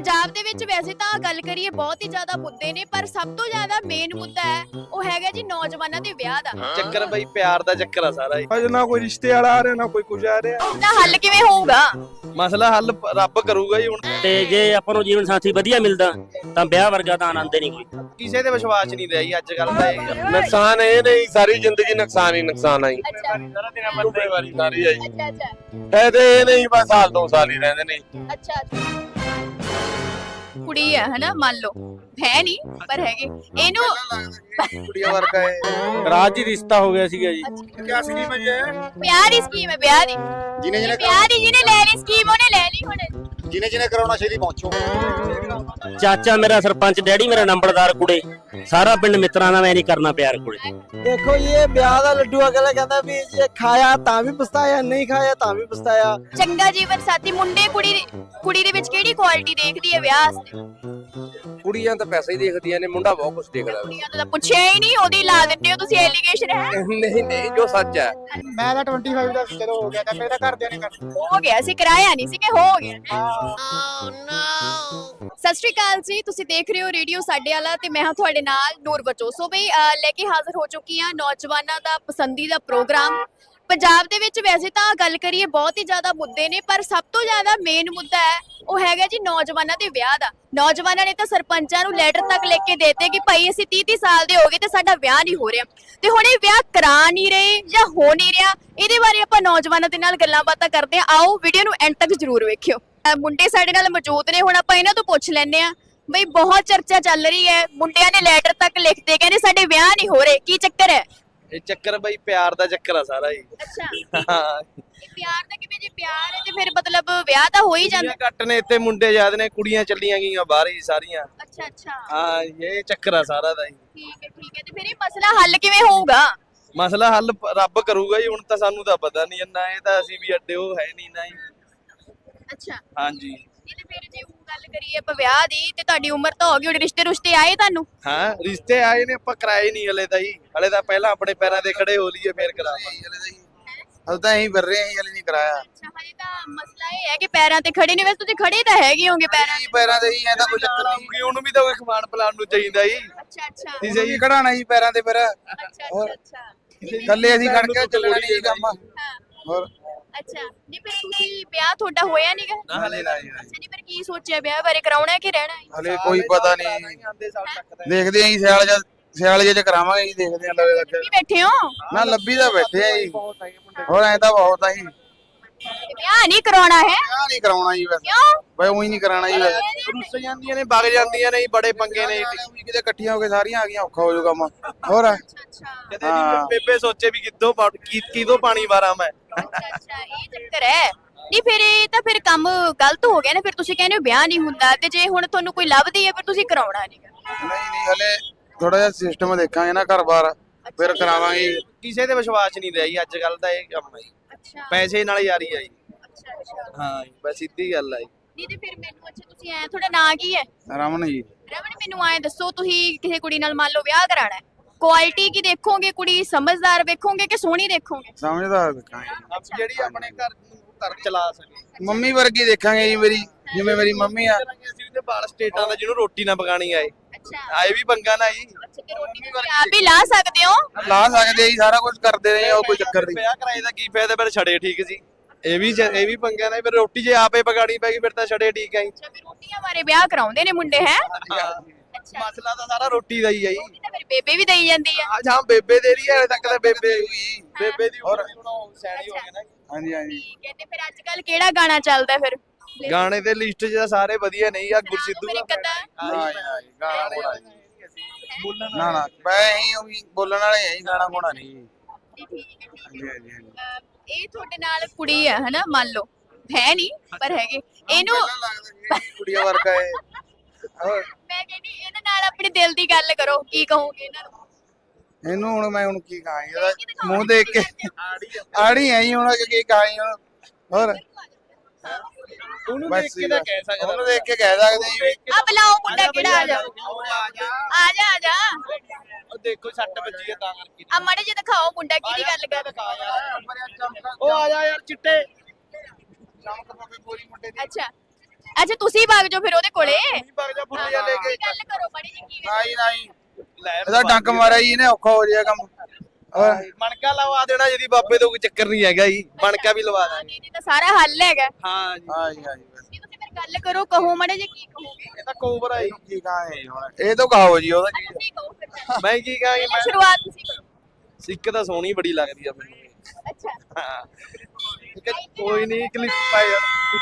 ਪੰਜਾਬ ਦੇ ਵਿੱਚ ਵੈਸੇ ਤਾਂ ਗੱਲ ਕਰੀਏ ਬਹੁਤ ਹੀ ਜ਼ਿਆਦਾ ਮੁੱਦੇ ਨੇ ਪਰ ਸਭ ਤੋਂ ਜ਼ਿਆਦਾ ਮੇਨ ਮੁੱਦਾ ਹੈ ਉਹ ਹੈਗਾ ਜੀ ਨੌਜਵਾਨਾਂ ਦੇ ਵਿਆਹ ਦਾ। ਚੱਕਰ ਬਈ ਪਿਆਰ ਦਾ ਚੱਕਰ ਆ ਸਾਰਾ ਹੀ ਅਜ ਨਾ ਕੋਈ ਰਿਸ਼ਤੇ ਵਾਲਾ ਆ ਰਿਹਾ ਨਾ ਕੋਈ ਕੁਝ ਆ ਰਿਹਾ। ਤਾਂ ਹੱਲ ਕਿਵੇਂ ਹੋਊਗਾ? ਮਸਲਾ ਹੱਲ ਰੱਬ ਕਰੂਗਾ ਹੀ ਹੁਣ। ਤੇ ਜੇ ਆਪਾਂ ਨੂੰ ਜੀਵਨ ਸਾਥੀ ਵਧੀਆ ਮਿਲਦਾ ਤਾਂ ਵਿਆਹ ਵਰਗਾ ਤਾਂ ਆਨੰਦ ਹੀ ਨਹੀਂ ਕੋਈ। ਕਿਸੇ ਤੇ ਵਿਸ਼ਵਾਸ ਨਹੀਂ ਰਿਹਾ ਜੀ ਅੱਜ ਕੱਲ ਦਾ ਇਹ। ਨੁਕਸਾਨ ਇਹ ਨਹੀਂ ਸਾਰੀ ਜ਼ਿੰਦਗੀ ਨੁਕਸਾਨ ਹੀ ਨੁਕਸਾਨ ਆਈ ਅੱਛਾ। ਜ਼ਿੰਮੇਵਾਰੀ ਸਾਰੀ ਆਈ ਅੱਛਾ ਅੱਛਾ। ਇਹ ਤੇ ਇਹ ਨਹੀਂ ਬਸ ਸਾਲ ਦੋ ਸਾਲ ਹੀ ਰਹਿੰਦੇ ਨੇ ਅੱਛਾ ਅੱਛਾ। ਕੁੜੀ ਹੈ ਹਨਾ ਮੰਨ ਲਓ। ਹੈ ਨਹੀਂ ਪਰ ਹੈਗੇ। ਇਹਨੂੰ ਕੁੜੀਆਂ ਵਰਗਾ ਹੈ। ਰਾਜ ਹੀ ਰਿਸ਼ਤਾ ਹੋ ਗਿਆ ਸੀਗਾ ਜੀ। ਕੀ ਸਕੀਮ ਹੈ ਇਹ? ਵਿਆਹ ਦੀ ਸਕੀਮ ਹੈ ਵਿਆਹ ਦੀ। ਜਿਹਨੇ ਜਿਹਨੇ ਵਿਆਹ ਦੀ ਜਿਹਨੇ ਲੈ ਲਈ ਸਕੀਮ ਉਹਨੇ ਲੈ ਲਈ ਹੁਣ। ਜਿਹਨੇ ਜਿਹਨੇ ਕਰਾਉਣਾ ਛੇਤੀ ਪਹੁੰਚੋ। ਚਾਚਾ ਮੇਰਾ ਸਰਪੰਚ ਡੈਡੀ ਮੇਰਾ ਨੰਬਰਦਾਰ ਕੁੜੇ। ਸਾਰਾ ਪਿੰਡ ਮਿੱਤਰਾਂ ਨਾਲ ਮੈਂ ਨਹੀਂ ਕਰਨਾ ਪਿਆਰ ਕੁੜੇ। ਦੇਖੋ ਇਹ ਵਿਆਹ ਦਾ ਲੱਡੂ ਅਗਲਾ ਕਹਿੰਦਾ ਵੀ ਜੇ ਖਾਇਆ ਤਾਂ ਵੀ ਪਛਤਾਇਆ ਨਹੀਂ ਖਾਇਆ ਤਾਂ ਵੀ ਪਛਤਾਇਆ। ਚੰਗਾ ਜੀਵਨ ਸਾਥੀ ਮੁੰਡੇ ਕੁੜੀ ਦੀ- ਕੁੜੀ ਦੇ ਵਿੱਚ ਕਿਹੜੀ ਕੁਆਲਿਟੀ ਦੇਖਦੀ ਹੈ ਵਿਆਹ ਵਾਸਤੇ? ਕੁੜੀਆਂ ਤਾਂ ਪੈਸਾ ਹੀ ਦੇਖਦੀਆਂ ਨੇ ਮੁੰਡਾ ਬਹੁਤ ਕੁਝ ਦੇਖਦਾ। ਕੁੜੀਆਂ ਤੋਂ ਤਾਂ ਪੁੱਛਿਆ ਹੀ ਨਹੀਂ ਉਹਦੀ ਲਾ ਦਿੰਦੇ ਹੋ ਤੁਸੀਂ ਐਲੀਗੇਸ਼ਨ ਹੈ? ਨਹੀਂ ਨਹੀਂ ਜੋ ਸੱਚ ਹੈ। ਮੈਂ ਤਾਂ 25 ਦਾ ਜਦੋਂ ਹੋ ਗਿਆ ਤਾਂ ਮੇਰੇ ਘਰਦਿਆਂ ਨੇ ਕਰ ਹੋ ਗਿਆ ਸੀ ਕਰਾਇਆ ਨਹੀਂ ਸੀ ਕਿ ਹੋ ਗਿਆ। ਸਤਿ ਸ਼੍ਰੀ ਅਕਾਲ ਜੀ ਤੁਸੀਂ ਦੇਖ ਰਹੇ ਹੋ ਰੇਡੀਓ ਸਾਡੇ ਵਾਲਾ ਤੇ ਮੈਂ ਹਾਂ ਤੁਹਾਡੇ ਨਾਲ ਨੂਰ ਬਚੋ ਸੋ ਬਈ ਲੈ ਕੇ ਹਾਜ਼ਰ ਹੋ ਚੁੱਕੀ ਹਾਂ ਨੌਜਵਾਨਾਂ ਦਾ ਪਸੰਦੀਦਾ ਪ੍ਰੋਗਰਾਮ। ਪੰਜਾਬ ਦੇ ਵਿੱਚ ਵੈਸੇ ਤਾਂ ਗੱਲ ਕਰੀਏ ਬਹੁਤ ਹੀ ਜ਼ਿਆਦਾ ਮੁੱਦੇ ਨੇ, ਪਰ ਸਭ ਤੋਂ ਜ਼ਿਆਦਾ ਮੇਨ ਮੁੱਦਾ ਹੈ, ਉਹ ਹੈਗਾ ਜੀ ਨੌਜਵਾਨਾਂ ਦੇ ਵਿਆਹ ਦਾ। ਨੌਜਵਾਨਾਂ ਨੇ ਤਾਂ ਸਰਪੰਚਾਂ ਨੂੰ ਲੈਟਰ ਤੱਕ ਲਿਖ ਕੇ ਦੇਤੇ ਕਿ ਭਾਈ ਅਸੀਂ 30 30 ਸਾਲ ਦੇ ਹੋ ਗਏ ਤੇ ਸਾਡਾ ਵਿਆਹ ਨਹੀਂ ਹੋ ਰਿਹਾ। ਤੇ ਹੁਣ ਇਹ ਵਿਆਹ ਕਰਾ ਨਹੀਂ ਰਹੇ ਜਾਂ ਹੋ ਨਹੀਂ ਰਿਹਾ, ਇਹਦੇ ਬਾਰੇ ਆਪਾਂ ਨੌਜਵਾਨਾਂ ਦੇ ਨਾਲ ਗੱਲਾਂ ਬਾਤਾਂ ਕਰਦੇ ਹਾਂ। ਆਓ ਵੀਡੀਓ ਨੂੰ ਐਂਡ ਤੱਕ ਜ਼ਰੂਰ ਵੇਖਿਓ। ਮੁੰਡੇ ਸਾਡੇ ਨਾਲ ਮੌਜੂਦ ਨੇ, ਹੁਣ ਆਪਾਂ ਇਹਨਾਂ ਤੋਂ ਪੁੱਛ ਲੈਂਦੇ ਆ ਬਈ ਬਹੁਤ ਚਰਚਾ ਚੱਲ ਰਹੀ ਹੈ, ਮੁੰਡਿਆਂ ਨੇ ਲੈਟਰ ਤੱਕ ਲਿਖਦੇ ਕਹਿੰਦੇ ਸਾਡੇ ਵਿਆਹ ਨਹੀਂ ਹੋ ਰਹੇ, ਕੀ ਚੱਕਰ ਹੈ? ਇਹ ਚੱਕਰ ਬਈ ਪਿਆਰ ਦਾ ਚੱਕਰ ਆ ਸਾਰਾ ਹੀ ਅੱਛਾ। ਹਾਂ। ਇਹ ਪਿਆਰ ਦਾ ਕਿਵੇਂ ਜੇ ਪਿਆਰ ਹੈ ਤੇ ਫਿਰ ਮਤਲਬ ਵਿਆਹ ਤਾਂ ਹੋ ਹੀ ਜਾਂਦਾ। ਕੁੜੀਆਂ ਘੱਟ ਨੇ ਇੱਥੇ ਮੁੰਡੇ ਜ਼ਿਆਦਾ ਨੇ ਕੁੜੀਆਂ ਚੱਲੀਆਂ ਗਈਆਂ ਬਾਹਰ ਹੀ ਸਾਰੀਆਂ। ਅੱਛਾ ਅੱਛਾ। ਹਾਂ ਇਹ ਚੱਕਰ ਆ ਸਾਰਾ ਦਾ ਹੀ ਠੀਕ ਹੈ ਠੀਕ ਹੈ। ਤੇ ਫਿਰ ਇਹ ਮਸਲਾ ਹੱਲ ਕਿਵੇਂ ਹੋਊਗਾ? ਮਸਲਾ ਹੱਲ ਪ- ਰੱਬ ਕਰੂਗਾ ਹੁਣ ਤਾਂ ਸਾਨੂੰ ਤਾਂ ਪਤਾ ਨਹੀਂ ਨਾ ਇਹ ਤਾਂ ਅਸੀਂ ਵੀ ਅੱਡੇ ਉਹ ਹੈ ਨਹੀਂ ਨਾ ਹੀ ਅੱਛਾ। ਹਾਂਜੀ। ਜੇ ਗੱਲ ਕਰੀਏ ਆਪਾਂ ਵਿਆਹ ਦੀ ਤੇ ਤੁਹਾਡੀ ਉਮਰ ਤਾਂ ਹੋ ਗਈ ਹੁਣ ਰਿਸ਼ਤੇ ਰੁਸ਼ਤੇ ਆਏ ਤੁਹਾਨੂੰ? ਹਾਂ ਰਿਸ਼ਤੇ ਆਏ ਨੇ ਆਪਾਂ ਕਰਾਏ ਨਹੀਂ ਹਲੇ ਤਾਂ ਹੀ ਹਲੇ ਤਾਂ ਪਹਿਲਾਂ ਆਪਣੇ ਪੈਰਾਂ ਤੇ ਖੜੇ ਹੋ ਲਈਏ ਫੇਰ ਕਰਾਵਾਂਗੇ। ਹਲ ਤਾਂ ਇਹੀ ਵਰ ਰਹੇ ਹਾਂ ਹਲੇ ਨਹੀਂ ਕਰਾਇਆ। ਅੱਛਾ ਹਜੇ ਤਾਂ ਮਸਲਾ ਇਹ ਹੈ ਕਿ ਪੈਰਾਂ ਤੇ ਖੜੇ ਨਹੀਂ ਵੈਸੇ ਤੁਸੀਂ ਖੜੇ ਤਾਂ ਹੈਗੇ ਹੋਗੇ ਪੈਰਾਂ ਹੀ ਪੈਰਾਂ ਤੇ ਹੀ ਐ ਤਾਂ ਕੋਈ ਚੱਕਰ ਨਹੀਂ। ਕਿ ਉਹਨੂੰ ਵੀ ਤਾਂ ਕੋਈ ਖਵਾਨ ਪਲਾਨ ਨੂੰ ਚਾਹੀਦਾ ਹੀ ਅੱਛਾ ਅੱਛਾ। ਜੀ ਕਢਾਣਾ ਜੀ ਪੈਰਾਂ ਤੇ ਫਿਰ। ਅੱਛਾ ਅੱਛਾ ਅੱਛਾ। ਕੱਲੇ ਅਸੀਂ ਖੜ ਕੇ ਚੱਲਣਾ ਨਹੀਂ ਜੀ ਕੰਮ। ਹਾਂ। ਹੋਰ। ਅੱਛਾ। ਨਹੀਂ ਫਿਰ ਕੀ ਵਿਆਹ ਤੁਹਾਡਾ ਹੋਇਆ ਨਹੀਂਗਾ ਨਾ ਹਲੇ ਨਾ ਜੀ। ਅੱਛਾ ਨਹੀਂ ਫਿਰ ਕੀ ਸੋਚਿਆ ਵਿਆਹ ਬਾਰੇ? ਕਰਾਉਣਾ ਹੈ ਕਿ ਰਹਿਣਾ ਹੈ? ਹਲੇ ਕੋਈ ਪਤਾ ਨਹੀਂ ਆਂਦੇ ਸਾਲ ਤੱਕ ਦਾ ਦੇਖਦੇ ਆਂ ਜੀ ਸਿਆਲ ਜਦ ਸਿਆਲ ਜੇ ਚ ਕਰਾਵਾਂਗੇ ਜੀ ਦੇਖਦੇ ਆਂ ਲੱਗੇ ਲੱਗੇ ਵੀ ਬੈਠੇ ਹੋ? ਨਾ ਲੱਭੀ ਤਾਂ ਬੈਠੇ ਆ ਜੀ। ਹੋਰ ਐ ਤਾਂ ਬਹੁਤ ਆ ਜੀ। ਵਿਆਹ ਨਹੀਂ ਕਰਾਉਣਾ ਹੈ? ਵਿਆਹ ਨਹੀਂ ਕਰਾਉਣਾ ਜੀ ਵੈਸੇ। ਕਿਉਂ? ਬਈ ਉਹੀ ਨਹੀਂ ਕਰਾਣਾ ਜੀ ਵੈਸੇ। ਰੁੱਸ ਜਾਂਦੀਆਂ ਨੇ ਵਗ ਜਾਂਦੀਆਂ ਨੇ ਜੀ, ਬੜੇ ਪੰਗੇ ਨੇ। ਵੀ ਕਿਤੇ ਇਕੱਠੀਆਂ ਹੋ ਕੇ ਸਾਰੀਆਂ ਆ ਗਈਆਂ ਔਖਾ ਹੋ ਜਾਊ ਕੰਮ। ਹੋਰ ਅੱਛਾ ਅੱਛਾ। ਕਦੇ ਵੀ ਬੇਬੇ ਸੋਚੇ ਵੀ ਕਿੱਦੋਂ ਪਾ- ਕੀ ਕਿਦੋਂ ਪਾਣੀ ਵਾਰਾਂ ਮੈਂ। ਅੱਛਾ ਅੱਛਾ ਇਹ ਚੱਕਰ ਹੈ। ਨਹੀਂ ਫਿਰ ਇਹ ਤਾਂ ਫਿਰ ਕੰਮ ਗਲਤ ਹੋ ਗਿਆ ਨਾ ਫਿਰ ਤੁਸੀਂ ਕਹਿੰਦੇ ਹੋ ਵਿਆਹ ਨਹੀਂ ਹੁੰਦਾ ਤੇ ਜੇ ਹੁਣ ਤੁਹਾਨੂੰ ਕੋਈ ਲੱਭਦੀ ਹੈ ਫਿਰ ਤੁਸੀਂ ਕਰਾਉਣਾ ਨਹੀਂ ਨਹੀਂ ਨਹੀਂ ਹਲੇ ਥੋੜਾ ਜਿਹਾ ਸਿਸਟਮ ਦੇਖਾਂਗੇ ਨਾ ਘਰ-ਬਾਰ ਫਿਰ ਕਰਾਵਾਂਗੇ। ਕਿਸੇ ਤੇ ਵਿਸ਼ਵਾਸ ਨਹੀਂ ਰਿਹਾ ਜੀ ਅੱਜ ਕੱਲ ਦਾ ਇਹ ਕੰਮ ਹੈ ਅੱਛਾ। ਪੈਸੇ ਨਾਲ ਯਾਰੀ ਆ ਜੀ। ਅੱਛਾ ਅੱਛਾ। ਹਾਂ ਜੀ, ਬਸ ਸਿੱਧੀ ਗੱਲ ਆ ਜੀ। ਨਹੀਂ ਤੇ ਫਿਰ ਮੈਨੂੰ ਅੱਛਾ ਤੁਸੀਂ ਐ ਤੁਹਾਡਾ ਨਾਂ ਕੀ ਹੈ? ਰਮਨ ਜੀ। ਰਮਨ ਮੈਨੂੰ ਐ ਦੱਸੋ ਤੁਸੀਂ ਕਿਸੇ ਕੁੜੀ ਨਾਲ ਮੰਨ ਲਓ ਵਿਆਹ ਕਰਾਣਾ ਹੈ? ਕੁਆਲਿਟੀ ਕੀ ਦੇਖੋਗੇ ਕੁੜੀ? ਸਮਝਦਾਰ ਵੇਖੋਗੇ ਕਿ ਸੋਹਣੀ ਦੇਖੋਗੇ? ਸਮਝਦਾਰ ਦੇਖਾਂਗੇ। ਆਪ ਜਿਹੜੀ ਆਪਣੇ ਘਰ ਨੂੰ ਘਰ ਚਲਾ ਸਕੇ। ਮੰਮੀ ਵਰਗੀ ਦੇਖਾਂਗੇ ਜੀ ਮੇਰੀ ਜਿਵੇਂ ਮੇਰੀ ਮੰਮੀ ਆ। ਅਸੀਂ ਤੇ ਬਾਲ ਸਟੇਟਾਂ ਦਾ ਜਿਹਨੂੰ ਰੋਟੀ ਨਾ ਪਕਾਣੀ ਆਏ। ਅੱਛਾ। ਆਏ ਵੀ ਪੰਗਾ ਨਾ ਜੀ। ਅੱਛਾ ਤੇ ਰੋਟੀ ਤੁਸੀਂ ਆਪ ਹੀ ਲਾ ਸਕਦੇ ਹੋ? ਲਾ ਸਕਦੇ ਜੀ ਸਾਰਾ ਕੁਝ ਕਰਦੇ ਰਹੇ ਉਹ ਕੋਈ ਚੱਕਰ ਨਹੀਂ ਵਿਆਹ ਕਰਾਏ ਦਾ ਕੀ ਫਾਇਦਾ ਫਿਰ ਛੜੇ ਠੀਕ ਜੀ। ਇਹ ਵੀ ਇਹ ਵੀ ਪੰਗਾ ਨਾ ਫਿਰ ਰੋਟੀ ਜੇ ਆਪੇ ਪਕਾਣੀ ਪੈਗੀ ਫਿਰ ਤਾਂ ਛੜੇ ਠੀਕ ਆ ਜੀ। ਅੱਛਾ ਫਿਰ ਰੋਟੀਆਂ ਬਾਰੇ ਵਿਆਹ ਕਰਾਉਂਦੇ ਨੇ ਮੁੰਡੇ ਹੈ। ਮਸਲਾ ਤਾਂ ਸਾਰਾ ਰੋਟੀ ਦਾ ਹੀ ਆ ਜੀ। ਰੋਟੀ ਤਾਂ ਫਿਰ ਬੇਬੇ ਵੀ ਦੇਈ ਜਾਂਦੀ ਆ। ਅੱਜ ਹਾਂ ਬੇਬੇ ਦੇ ਰਹੀ ਹੈ ਹਲੇ ਤੱਕ ਤਾਂ ਬੇਬੇ ਹੋਈ। ਬੇਬੇ ਦੀ ਉਹ ਸਿਆਣੀ ਹੋ ਗਈ ਨਾ। ਹਾਂਜੀ ਹਾਂਜੀ। ਠੀਕ ਹੈ ਤੇ ਫਿਰ ਅੱਜ ਕੱਲ ਕਿਹੜਾ ਗਾਣਾ ਚੱਲਦਾ ਫਿਰ? ਗਾਣੇ ਦੇ ਲਿਸਟ 'ਚ ਤਾਂ ਸਾਰੇ ਵਧੀਆ ਨਹੀਂ ਆ ਗੁਰਸਿੱਧੂ ਇੱਕ ਅੱਧਾ ਨਾ ਨਾ ਬੈ ਹੀ ਉਹੀ ਬੋਲਣ ਵਾਲੇ ਆ ਜੀ ਗਾਣਾ ਗੋਣਾ ਨਹੀਂ। ਠੀਕ ਹੈ, ਠੀਕ ਹਾਂਜੀ ਹਾਂਜੀ ਹਾਂਜੀ। ਅਹ ਇਹ ਤੁਹਾਡੇ ਨਾਲ ਕੁੜੀ ਹੈ ਹਨਾ? ਮੰਨ ਲਓ। ਹੈ ਨਹੀਂ ਪਰ ਹੈਗੇ। ਇਹਨੂੰ ਕੁੜੀਆਂ ਵਰਗਾ ਹੈ ਹੋਰ ਮੈਂ ਕਹਿੰਦੀ ਇਹਨਾਂ ਨਾਲ ਆਪਣੇ ਦਿਲ ਦੀ ਗੱਲ ਕਰੋ ਕੀ ਕਹੋਗੇ ਇਹਨਾਂ ਨੂੰ? ਇਹਨੂੰ ਹੁਣ ਮੈਂ ਹੁਣ ਕੀ ਕਹਾਂ ਜੀ, ਇਹਦਾ ਮੂੰਹ ਦੇਖ ਕੇ ਆੜੀ ਹੈ ਜੀ ਹੁਣ ਕੀ ਕਹਾਂ ਜੀ ਹੁਣ? ਹੋਰ? ਉਹਨੂੰ ਦੇਖ ਕੇ ਤਾਂ ਕਹਿ ਸਕਦਾ ਉਹਨੂੰ ਦੇਖ ਕੇ ਕਹਿ ਸਕਦੇ ਜੀ। ਆ ਬੁਲਾਓ ਮੁੰਡਾ ਕਿਹੜਾ ਆ ਜਾ? ਆ ਜਾ ਆ ਜਾ। ਉਹ ਦੇਖੋ ਸੱਟ ਵੱਜੀ ਹੈ ਤਾਂ ਕਰਕੇ। ਆ ਮਾੜੇ ਜਿਹਾ ਦਿਖਾਓ ਮੁੰਡਾ ਕਿਹਦੀ ਗੱਲ ਕਰ। ਉਹ ਆ ਜਾ ਯਾਰ ਚਿੱਟੇ। ਅੱਛਾ। ਅੱਛਾ ਤੁਸੀਂ ਭਾਗ ਜਾਓ ਫਿਰ ਉਹਦੇ ਕੋਲੇ। ਜਾ ਫੁੱਲ ਜਾ ਲੈ ਕੇ ਗੱਲ ਕਰੋ ਬੜੀ ਜੀ ਕੀ ਨਹੀਂ ਨਹੀਂ। ਲੈ ਇਹਦਾ ਡੰਕ ਮਾਰਿਆ ਜੀ ਇਹਨੇ ਔਖਾ ਹੋ ਜਾਏਗਾ। ਕੰਮ ਮਣਕਾ ਲਵਾ ਦੇਣਾ ਜਿਹਦੀ ਬਾਬੇ ਤੋਂ ਕੋਈ ਚੱਕਰ ਨਹੀਂ ਹੈਗਾ ਜੀ। ਮਣਕਾ ਵੀ ਲਵਾ ਦਾਂਗੇ। ਨਹੀਂ ਤਾਂ ਸਾਰਾ ਹੱਲ ਹੈਗਾ। ਹਾਂ ਜੀ। ਹਾਂ ਜੀ ਹਾਂ ਜੀ। ਬਸ। ਨਹੀਂ ਤੁਸੀਂ ਫਿਰ ਗੱਲ ਕਰੋ ਕਹੋ ਮੜੇ ਜੀ ਕੀ ਕਹੋਗੇ। ਇਹ ਤਾਂ ਕੋਬਰਾ ਹੈ। ਕੀ ਕਹਾਂਗੇ ਹੁਣ? ਇਹ ਤਾਂ ਕਹਾਓ ਜੀ ਉਹਦਾ ਕੀ ਤੁਸੀਂ ਕਹੋ ਫਿਰ? ਮੈਂ ਕੀ ਕਹਾਂਗੀ ਪਹਿਲਾਂ ਮੈਂ ਸ਼ੁਰੂਆਤ ਤੁਸੀਂ ਕਰੋ। ਸਿੱਕ ਤਾਂ ਸੋਹਣੀ ਬੜੀ ਲੱਗਦੀ ਆ ਮੈਨੂੰ। ਅੱਛਾ। ਹਾਂ। ਕੋਈ ਨਹੀਂ ਕਲਿੱਪ ਪਾਇਆ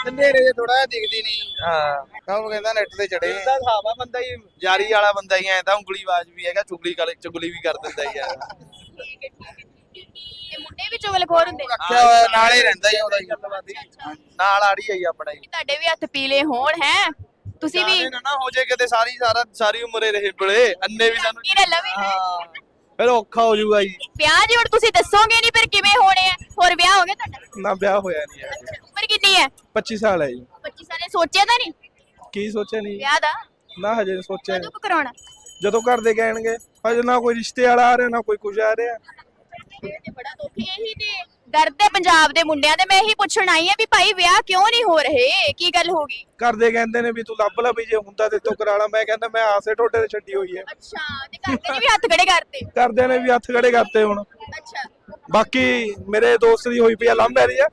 ਹਨੇਰੇ ਜੇ ਥੋੜਾ ਜਿਹਾ ਦਿਖਦੀ ਨਹੀਂ ਹਾਂ। ਕੰਮ ਕਹਿੰਦਾ ਨੈਟ ਤੇ ਚੜੇ ਇਹਦਾ ਸਾਵਾ ਬੰਦਾ ਹੀ। ਜਾਰੀ ਵਾਲਾ ਬੰਦਾ ਹੀ ਐ ਤਾਂ ਉਂਗਲੀ ਆਵਾਜ਼ ਵੀ ਹੈਗਾ ਚੁਗਲੀ ਕਰ ਚੁਗਲੀ ਵੀ ਕਰ ਦਿੰਦਾ ਹੀ ਆ। ਠੀਕ ਹੈ ਠੀਕ ਹੈ ਇਹ ਮੁੰਡੇ ਵੀ ਚੁਗਲਖੋਰ ਹੁੰਦੇ ਰੱਖਿਆ ਹੋਇਆ ਨਾਲ ਹੀ ਰਹਿੰਦਾ ਜੀ ਉਹਦਾ ਨਾਲ ਆੜੀ ਆਈ ਆਪਣਾ ਹੀ। ਤੁਹਾਡੇ ਵੀ ਹੱਥ ਪੀਲੇ ਹੋਣ ਹੈ? ਤੁਸੀਂ ਵੀ ਨਾ ਹੋ ਜੇ ਕਿਤੇ ਸਾਰੀ ਸਾਰਾ ਸਾਰੀ ਉਮਰੇ ਰਹੇ ਬਲੇ ਅੰਨੇ ਵੀ ਸਾਨੂੰ ਕੀ ਲਵੇ। ਹਾਂ। ਫਿਰ ਔਖਾ ਹੋ ਜਾਊਗਾ ਜੀ। ਵਿਆਹ ਜੀ ਹੁਣ ਤੁਸੀਂ ਦੱਸੋਗੇ ਨਹੀਂ ਫਿਰ ਕਿਵੇਂ ਹੋਣੇ ਆ? ਹੋਰ ਵਿਆਹ ਹੋ ਗਿਆ ਤੁਹਾਡਾ? ਨਾ ਵਿਆਹ ਹੋਇਆ ਨਹੀਂ ਹੈ। ਅੱਛਾ ਉਮਰ ਕਿੰਨੀ ਹੈ? 25 ਸਾਲ ਹੈ ਜੀ। 25 ਸਾਲੇ ਸੋਚਿਆ ਤਾਂ ਨਹੀਂ? ਕੀ ਸੋਚਿਆ ਨਹੀਂ? ਵਿਆਹ ਦਾ? ਨਾ ਹਜੇ ਸੋਚਿਆ ਕਦੋਂ ਕੁ ਕਰਾਉਣਾ? ਜਦੋਂ ਘਰ ਦੇ ਕਹਿਣਗੇ ਹਜੇ ਨਾ ਕੋਈ ਰਿਸ਼ਤੇ ਵਾਲਾ ਆ ਰਿਹਾ ਨਾ ਕੋਈ ਕੁਝ ਆ ਰਿਹਾ। ਇਹ ਤੇ ਬੜਾ ਦੁੱਖ ਇਹੀ ਤੇ ਦਰਦ ਹੈ ਪੰਜਾਬ ਦੇ ਮੁੰਡਿਆਂ ਦੇ। ਮੈਂ ਇਹੀ ਪੁੱਛਣ ਆਈ ਆ ਵੀ ਭਾਈ ਵਿਆਹ ਕਿਉਂ ਨਹੀਂ ਹੋ ਰਹੇ? ਕੀ ਗੱਲ ਹੋ ਗਈ? ਘਰ ਦੇ ਕਹਿੰਦੇ ਨੇ ਵੀ ਤੂੰ ਲੱਭ ਲੈ ਵੀ ਜੇ ਹੁੰਦਾ ਤੇ ਤੂੰ ਕਰਾ ਲਾ। ਮੈਂ ਕਹਿੰਦਾ ਮੈਂ ਆਸੇ ਟੋਟੇ ਤੇ ਛੱਡੀ ਹੋਈ ਹੈ। ਅੱਛਾ ਤੇ ਘਰਦੇ ਨੇ ਵੀ ਹੱਥ ਖੜੇ ਕਰਤੇ? ਘਰਦਿਆਂ ਨੇ ਵੀ ਹੱਥ ਖੜੇ ਕਰਤੇ ਹੁਣ। ਅੱਛਾ। ਬਾਕੀ ਮੇਰੇ ਦੋਸਤ ਦੀ ਹੋਈ ਪਈ ਆ ਲੰਮ ਮੈਰਿਜ ਆ।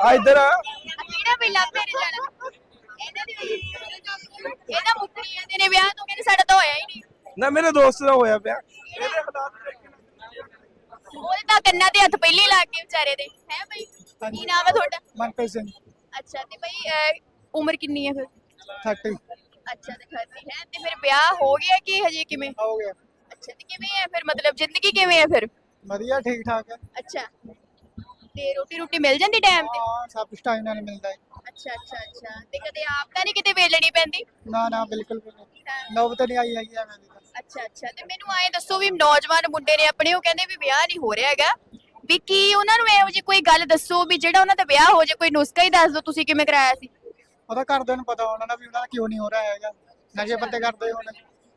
ਆ ਇੱਧਰ ਆ। ਕਿਹੜਾ ਪਹਿਲਾਂ ਮੇਰੇ ਜਾਣਾ ਇਹਨਾਂ ਦੀ ਵੀ ਇਹਦਾ ਮੁੱਕਰੀ ਜਾਂਦੇ ਨੇ ਵਿਆਹ ਤੋਂ ਕਹਿੰਦੇ ਸਾਡਾ ਤਾਂ ਹੋਇਆ ਹੀ ਨਹੀਂ। ਨਾ ਮੇਰੇ ਦੋਸਤ ਦਾ ਹੋਇਆ ਪਿਆ ਇਹਦੇ ਹਾਲਾਤ ਦੇਖ। ਕੇ ਉਹਦੇ ਤਾਂ ਕੰਨਾਂ ਤੇ ਹੱਥ ਪਹਿਲੀ ਲਾ ਕੇ ਵਿਚਾਰੇ ਦੇ। ਹੈ ਬਈ? ਕੀ ਨਾਮ ਹੈ ਤੁਹਾਡਾ? ਮਨਪ੍ਰੀਤ ਸਿੰਘ। ਅੱਛਾ ਤੇ ਬਈ ਅਹ, ਉਮਰ ਕਿੰਨੀ ਹੈ ਫਿਰ? 30 ਅੱਛਾ ਤੇ 30 ਹੈ। ਤੇ ਫਿਰ ਵਿਆਹ ਹੋ ਗਿਆ ਕਿ ਹਜੇ ਕਿਵੇਂ? ਹੋ ਗਿਆ। ਅੱਛਾ ਤੇ ਕਿਵੇਂ ਹੈ ਫਿਰ? ਮਤਲਬ ਜ਼ਿੰਦਗੀ ਕਿਵੇਂ ਹੈ ਫਿਰ? ਵਧੀਆ ਠੀਕ ਠਾਕ ਹੈ। ਅੱਛਾ। ਤੇ ਰੋਟੀ ਰੋਟੀ ਮਿਲ ਜਾਂਦੀ ਟਾਈਮ ਤੇ? ਹਾਂ ਸਭ ਕੁਝ ਟਾਈਮ ਨਾਲ ਮਿਲਦਾ ਹੈ। ਅੱਛਾ ਅੱਛਾ ਅੱਛਾ। ਤੇ ਕਦੇ ਆਪ ਤਾਂ ਨਹੀਂ ਕਿਤੇ ਵੇਲਣੀ ਪੈਂਦੀ? ਨਾ ਨਾ ਬਿਲਕੁਲ ਵੀ ਨਹੀਂ। ਨੌਬਤ ਨਹੀਂ ਆਈ ਹੈਗੀ ਐਵੇਂ ਦੀ ਤਾਂ। ਅੱਛਾ ਅੱਛਾ। ਤੇ ਮੈਨੂੰ ਆਏ ਦੱਸੋ ਵੀ ਨੌਜਵਾਨ ਮੁੰਡੇ ਨੇ ਆਪਣੇ ਉਹ ਕਹਿੰਦੇ ਵੀ ਵਿਆਹ ਨਹੀਂ ਹੋ ਰਿਹਾ ਹੈਗਾ। ਵੀ ਕੀ ਉਹਨਾਂ ਨੂੰ ਇਹੋ ਜਿਹੀ ਕੋਈ ਗੱਲ ਦੱਸੋ ਵੀ ਜਿਹੜਾ ਉਹਨਾਂ ਦਾ ਵਿਆਹ ਹੋ ਜੇ ਕੋਈ ਨੁਸਖਾ ਹੀ ਦੱਸ ਦਿਓ ਤੁਸੀਂ ਕਿਵੇਂ ਕਰਾਇਆ ਸੀ? ਉਹਦਾ ਘਰਦਿਆਂ ਨੂੰ ਪਤਾ ਹੋਣਾ ਨਾ ਵੀ ਉਹਨਾਂ ਦਾ ਕਿਉਂ ਨਹੀਂ ਹੋ ਰਿਹਾ ਹੈਗਾ। ਨਸ਼ੇ ਪੱਤੇ ਕਰਦੇ ਹੋਣੇ।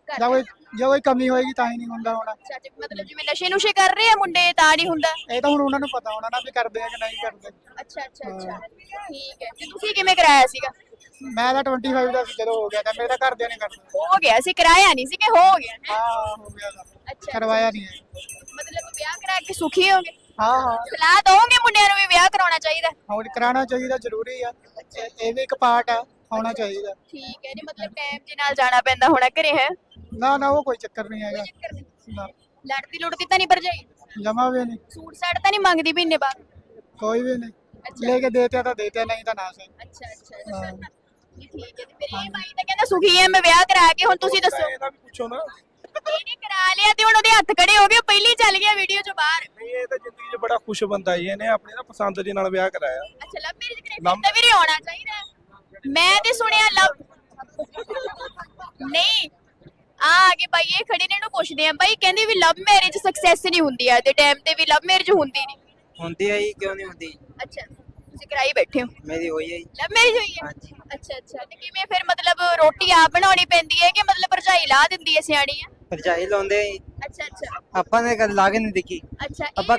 ਜਾਂ ਕੋਈ ਜੇ ਕੋਈ ਕਮੀ ਹੋਏਗੀ ਤਾਂ ਹੀ ਨਹੀਂ ਹੁੰਦਾ ਹੋਣਾ। ਅੱਛਾ ਜੀ ਮਤਲਬ ਜਿਵੇਂ ਨਸ਼ੇ ਨੁਸ਼ੇ ਕਰ ਰਹੇ ਆ ਮੁੰਡੇ ਤਾਂ ਨਹੀਂ ਹੁੰਦਾ? ਇਹ ਤਾਂ ਹੁਣ ਉਹਨਾਂ ਨੂੰ ਪਤਾ ਹੋਣਾ ਨਾ ਵੀ ਕਰਦੇ ਆ ਕਿ ਨਹੀਂ ਕਰਦੇ। ਅੱਛਾ ਅੱਛਾ ਅੱਛਾ। ਠੀਕ ਹੈ। ਤੇ ਤੁਸੀਂ ਕਿਵੇਂ ਕਰਾਇਆ ਸੀਗਾ? ਮੈਂ ਤਾਂ 25 ਦਾ ਸੀ ਜਦੋਂ ਹੋ ਗਿਆ ਤਾਂ ਮੇਰੇ ਤਾਂ ਘਰਦਿਆਂ ਨੇ ਕਰਨਾ ਹੋ ਗਿਆ ਸੀ ਕਰਾਇਆ ਨਹੀਂ ਸੀ ਕਿ ਹੋ ਗਿਆ ਹੈਂ? ਹਾਂ ਹੋ ਗਿਆ ਤਾਂ। ਅੱਛਾ। ਕਰਵਾਇਆ ਨਹੀਂ ਹੈ। ਮਤਲਬ ਵਿਆਹ ਕਰਾ ਕੇ ਸੁਖੀ ਹੋਗੇ? ਹਾਂ ਹਾਂ। ਸਲਾਹ ਦੋਗੇ ਮੁੰਡਿਆਂ ਨੂੰ ਵੀ ਵਿਆਹ ਕਰਾਉਣਾ ਚਾਹੀਦਾ? ਹੁਣ ਕਰਾਉਣਾ ਚਾਹੀਦਾ ਜ਼ਰੂਰੀ ਆ। ਇਹ- ਇਹ ਵੀ ਇੱਕ ਪਾਰਟ ਆ ਹੋਣਾ ਚਾਹੀਦਾ। ਠੀਕ ਹੈ ਜੀ ਮਤਲਬ ਟਾਈਮ ਦੇ ਨਾਲ ਜਾਣਾ ਪੈਂਦਾ ਹੋਣਾ ਘਰੇ ਹੈ? ਨਾ ਨਾ ਉਹ ਕੋਈ ਚੱਕਰ ਨਹੀਂ ਹੈਗਾ। ਨਾ। ਲੜਦੀ ਲੁੜਦੀ ਤਾਂ ਨਹੀਂ ਭਰਜਾਈ? ਜਮਾ ਵੀ ਨਹੀਂ। ਸੂਟ ਸਾਟ ਤਾਂ ਨਹੀਂ ਮੰਗਦੀ ਮਹੀਨੇ ਬਾਅਦ? ਕੋਈ ਵੀ ਨਹੀਂ। ਲੈ ਕੇ ਦੇਤੇ ਤਾਂ ਦੇਤੇ ਨਹੀਂ ਤਾਂ ਨਾ ਸਹੀ। ਅੱਛਾ ਅੱਛਾ। ਠੀਕ ਹੈ ਤੇ ਫਿਰ ਇਹ ਬਾਈ ਤਾਂ ਕਹਿੰਦਾ ਸੁਖੀ ਹੈ ਮੈਂ ਵਿਆਹ ਕਰਾ ਕੇ ਹੁਣ ਤੁਸੀਂ ਦੱਸੋ। ਇਹਦਾ ਵੀ ਪੁੱਛੋ ਨਾ। ਇਹਨੇ ਕਰਾ ਲਿਆ ਤੇ ਹੁਣ ਉਹਦੇ ਹੱਥ ਖੜੇ ਹੋ ਗਏ ਉਹ ਪਹਿਲੀ ਚੱਲ ਗਿਆ ਵੀਡੀਓ ਚੋਂ ਬਾਹਰ। ਨਹੀਂ ਇਹ ਤਾਂ ਜ਼ਿੰਦਗੀ 'ਚ ਬੜਾ ਖੁਸ਼ ਬੰਦਾ ਜੀ ਇਹਨੇ ਆਪਣੀ ਨਾ ਪਸੰਦ ਦੇ ਨਾਲ ਵਿਆਹ ਕਰਾਇਆ। ਅੱਛਾ ਲਵ ਮੈਰਿਜ ਕਰੇ ਤਾਂ ਵੀਰੇ ਆਉਣਾ ਚਾਹੀਦਾ। ਹੈ। ਮੈਂ ਤੇ ਸੁਣਿਆ ਲਵ ਨਹੀਂ ਆ ਆਗੇ ਭਾਈ ਇਹ ਖੜੇ ਨੇ ਇਹਨੂੰ ਪੁੱਛਦੇ ਆ ਭਾਈ ਕਹਿੰਦੇ ਵੀ ਲਵ ਮੈਰਿਜ ਸਕਸੈਸ ਨਹੀਂ ਹੁੰਦੀ ਆ ਤੇ ਟਾਈਮ ਤੇ ਵੀ ਲਵ ਮੈਰਿਜ ਹੁੰਦੀ ਨਹੀਂ। ਹੁੰਦੀ ਹੈ ਜੀ ਕਿਉਂ ਨਹੀਂ ਹੁੰਦੀ? ਅੱਛਾ। ਤੁਸੀਂ ਕਰਾਈ ਬੈਠੇ ਹੋ? ਮੇਰੀ ਹੋਈ ਹੈ ਜੀ। ਲਵ ਮੈਰਿਜ ਹੋਈ ਹੈ? ਹਾਂਜੀ। ਅੱਛਾ ਅੱਛਾ। ਤੇ ਕਿਵੇਂ ਫਿਰ ਮਤਲਬ ਰੋਟੀ ਆਪ ਬਣਾਉਣੀ ਪੈਂਦੀ ਹੈ ਕਿ ਮਤਲਬ ਭਰਜਾਈ ਲਾ ਦਿੰਦੀ ਹੈ ਸਿਆਣੀ ਆ ਭਰਜਾਈ ਲਾਉਂਦੇ ਆ ਜੀ। ਅੱਛਾ ਅੱਛਾ। ਆਪਾਂ ਨੇ ਕਦੇ ਲਾ ਕੇ ਨਹੀਂ ਦੇਖੀ। ਅੱਛਾ ਇਹ- ਆਪਾਂ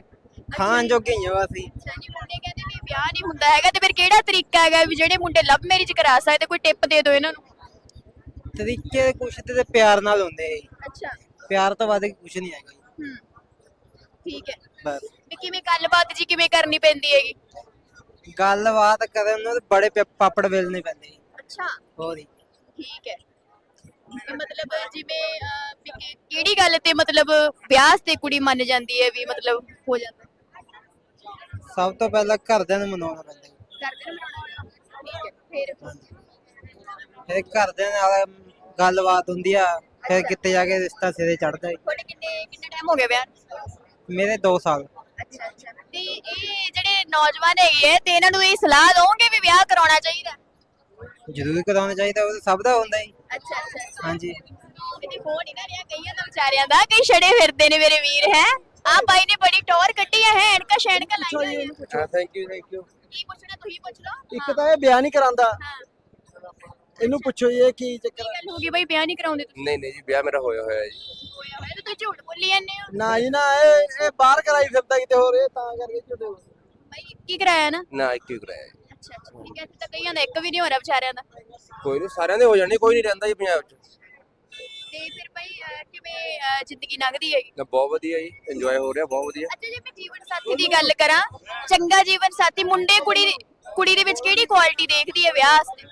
ਖਾਣ ਜੋਗੇ ਹੀ ਆ ਅਸੀਂ ਅੱਛਾ ਜੀ ਮੁੰਡੇ ਕਹਿੰਦੇ ਵੀ ਵਿਆਹ ਨਹੀਂ ਹੁੰਦਾ ਹੈਗਾ ਤੇ ਫਿਰ ਕਿਹੜਾ ਤਰੀਕਾ ਹੈਗਾ ਵੀ ਜਿਹੜੇ ਮੁੰਡੇ ਲਵ ਮੈਰਿਜ ਕਰਾ ਸਕਦੇ ਕੋਈ ਟਿਪ ਦੇ ਦਿਓ ਇਹਨਾਂ ਨੂੰ? ਤਰੀਕੇ ਕੁਛ ਤੇ ਪਿਆਰ ਨਾਲ ਹੁੰਦੇ ਆ ਜੀ। ਅੱਛਾ। ਪਿਆਰ ਤੋਂ ਵੱਧ ਕੁਛ ਨਹੀਂ ਹੈਗਾ ਜੀ। ਹੂੰ। ਠੀਕ ਹੈ। ਬਸ। ਕਿਵੇਂ ਗੱਲਬਾਤ ਜੀ ਕਿਵੇਂ ਕਰਨੀ ਪੈਂਦੀ ਹੈਗੀ? ਗੱਲਬਾਤ ਕਰਨ ਨੂੰ ਤੇ ਬੜੇ ਪਾ- ਪਾਪੜ ਵੇਲਣੇ ਪੈਂਦੇ ਜੀ। ਅੱਛਾ। ਹੋਰ ਜੀ। ਠੀਕ ਹੈ। ਤੇ ਮਤਲਬ ਜਿਵੇਂ ਅਹ, ਵੀ ਕਿ- ਕਿਹੜੀ ਗੱਲ ਤੇ ਮਤਲਬ ਵਿਆਹ ਤੇ ਕੁੜੀ ਮੰਨ ਜਾਂਦੀ ਹੈ ਵੀ ਮਤਲਬ ਹੋ ਜਾਂਦਾ? ਸਭ ਤੋਂ ਪਹਿਲਾਂ ਘਰਦਿਆਂ ਨੂੰ ਮਨਾਉਣਾ ਪੈਂਦਾ ਜੀ। ਕਰਦੇ ਨੇ ਮਨਾਉਣਾ ਠੀਕ ਹੈ ਫਿਰ? ਫਿਰ ਘਰਦਿਆਂ ਨਾਲ ਗੱਲਬਾਤ ਹੁੰਦੀ ਆ ਫਿਰ ਕਿਤੇ ਜਾ ਕੇ ਰਿਸ਼ਤਾ ਸਿਰੇ ਚੜਦਾ ਤੁਹਾਡੇ ਕਿੰਨੇ ਕਿੰਨੇ ਟਾਈਮ ਹੋ ਗਿਆ ਵਿਆਹ ਨੂੰ? ਮੇਰੇ 2 ਸਾਲ। ਅੱਛਾ ਅੱਛਾ। ਤੇ ਇਹ ਨੌਜਵਾਨ ਹੈਗੇ ਆ ਤੇ ਇਹਨਾਂ ਨੂੰ ਇਹ ਸਲਾਹ ਦਵੋਗੇ ਵੀ ਵਿਆਹ ਕਰਾਉਣਾ ਚਾਹੀਦਾ। ਜ਼ਰੂਰ ਕਰਾਉਣਾ ਚਾਹੀਦਾ ਉਹ ਤਾਂ ਸਭ ਦਾ ਹੁੰਦਾ ਜੀ ਅੱਛਾ ਅੱਛਾ ਹਾਂਜੀ। ਕਿਤੇ ਫੋਨ ਹੀ ਨਾ ਰਿਹਾ ਕਈਆਂ ਦਾ ਵਿਚਾਰਿਆਂ ਦਾ ਕਈ ਛੜੇ ਫਿਰਦੇ ਨੇ ਮੇਰੇ ਵੀਰ ਹੈ। ਆ ਬਾਈ ਨੇ ਬੜੀ ਟੌਰ ਕੱਢੀ ਹੈ ਐਨਕਾ ਸ਼ੈਨਕਾ ਲਾਈਆਂ ਹੋਈਆਂ ਹਾਂ ਥੈਂਕ ਯੂ ਥੈਂਕ ਯੂ ਕੀ ਪੁੱਛਣਾ ਤੁਸੀਂ ਪੁੱਛ ਲਓ। ਇੱਕ ਤਾਂ ਇਹ ਬਿਆਨ ਨਹੀਂ ਕਰਾਂਦਾ ਹਾਂ। ਇਹਨੂੰ ਪੁੱਛੋ ਇਹ ਕੀ ਚੱਕਰ ਗੱਲ ਹੋ ਗਈ ਬਈ ਵਿਆਹ ਨਹੀਂ ਕਰਾਉਂਦੇ ਤੁਸੀਂ? ਨਹੀਂ ਨਹੀਂ ਜੀ ਵਿਆਹ ਮੇਰਾ ਹੋਇਆ ਹੋਇਆ ਜੀ। ਹੋਇਆ ਹੋਇਆ ਤੇ ਤੁਸੀਂ ਝੂਠ ਬੋਲੀ ਜਾਂਦੇ ਹੋ। ਨਾ ਜੀ ਨਾ ਇਹ ਇਹ ਬਾਹਰ ਕਰਾਈ ਫਿਰਦਾ ਕਿਤੇ ਹੋਰ ਇਹ ਤਾਂ ਕਰਕੇ ਝੁੱਟੇ ਬਈ ਕੀ ਕਰਾਇਆ ਨਾ? ਨਾ ਇੱਕ ਹੀ ਕਰਾਇਆ। ਜੀ। ਅੱਛਾ ਅੱਛਾ ਠੀਕ ਹੈ ਤਾਂ ਕਈਆਂ ਦਾ ਇੱਕ ਵੀ ਨਹੀਂ ਹੋ ਰਿਹਾ ਵਿਚਾਰਿਆਂ ਦਾ। ਕੋਈ ਨਹੀਂ ਸਾਰਿਆਂ ਦੇ ਹੋ ਜਾਣੇ ਕੋਈ ਨਹੀਂ ਰਹਿੰਦਾ ਜੀ ਪੰਜਾਬ 'ਚ। ਤੇ ਫਿਰ ਭਾਈ ਅਹ, ਕਿਵੇਂ ਅਹ, ਜ਼ਿੰਦਗੀ ਲੰਘਦੀ ਹੈਗੀ ਨਾ ਬਹੁਤ ਵਧੀਆ ਜੀ ਇੰਜੋਏ ਹੋ ਰਿਹਾ ਬਹੁਤ ਵਧੀਆ। ਅੱਛਾ ਜੇ ਮੈਂ ਜੀਵਨ ਸਾਥੀ ਦੀ ਗੱਲ ਕਰਾਂ ਚੰਗਾ ਜੀਵਨ ਸਾਥੀ ਮੁੰਡੇ ਕੁੜੀ ਦੀ- ਕੁੜੀ ਦੇ ਵਿੱਚ ਕਿਹੜੀ ਕੁਆਲਿਟੀ ਦੇਖਦੀ ਹੈ ਵਿਆਹ ਵਾਸਤੇ?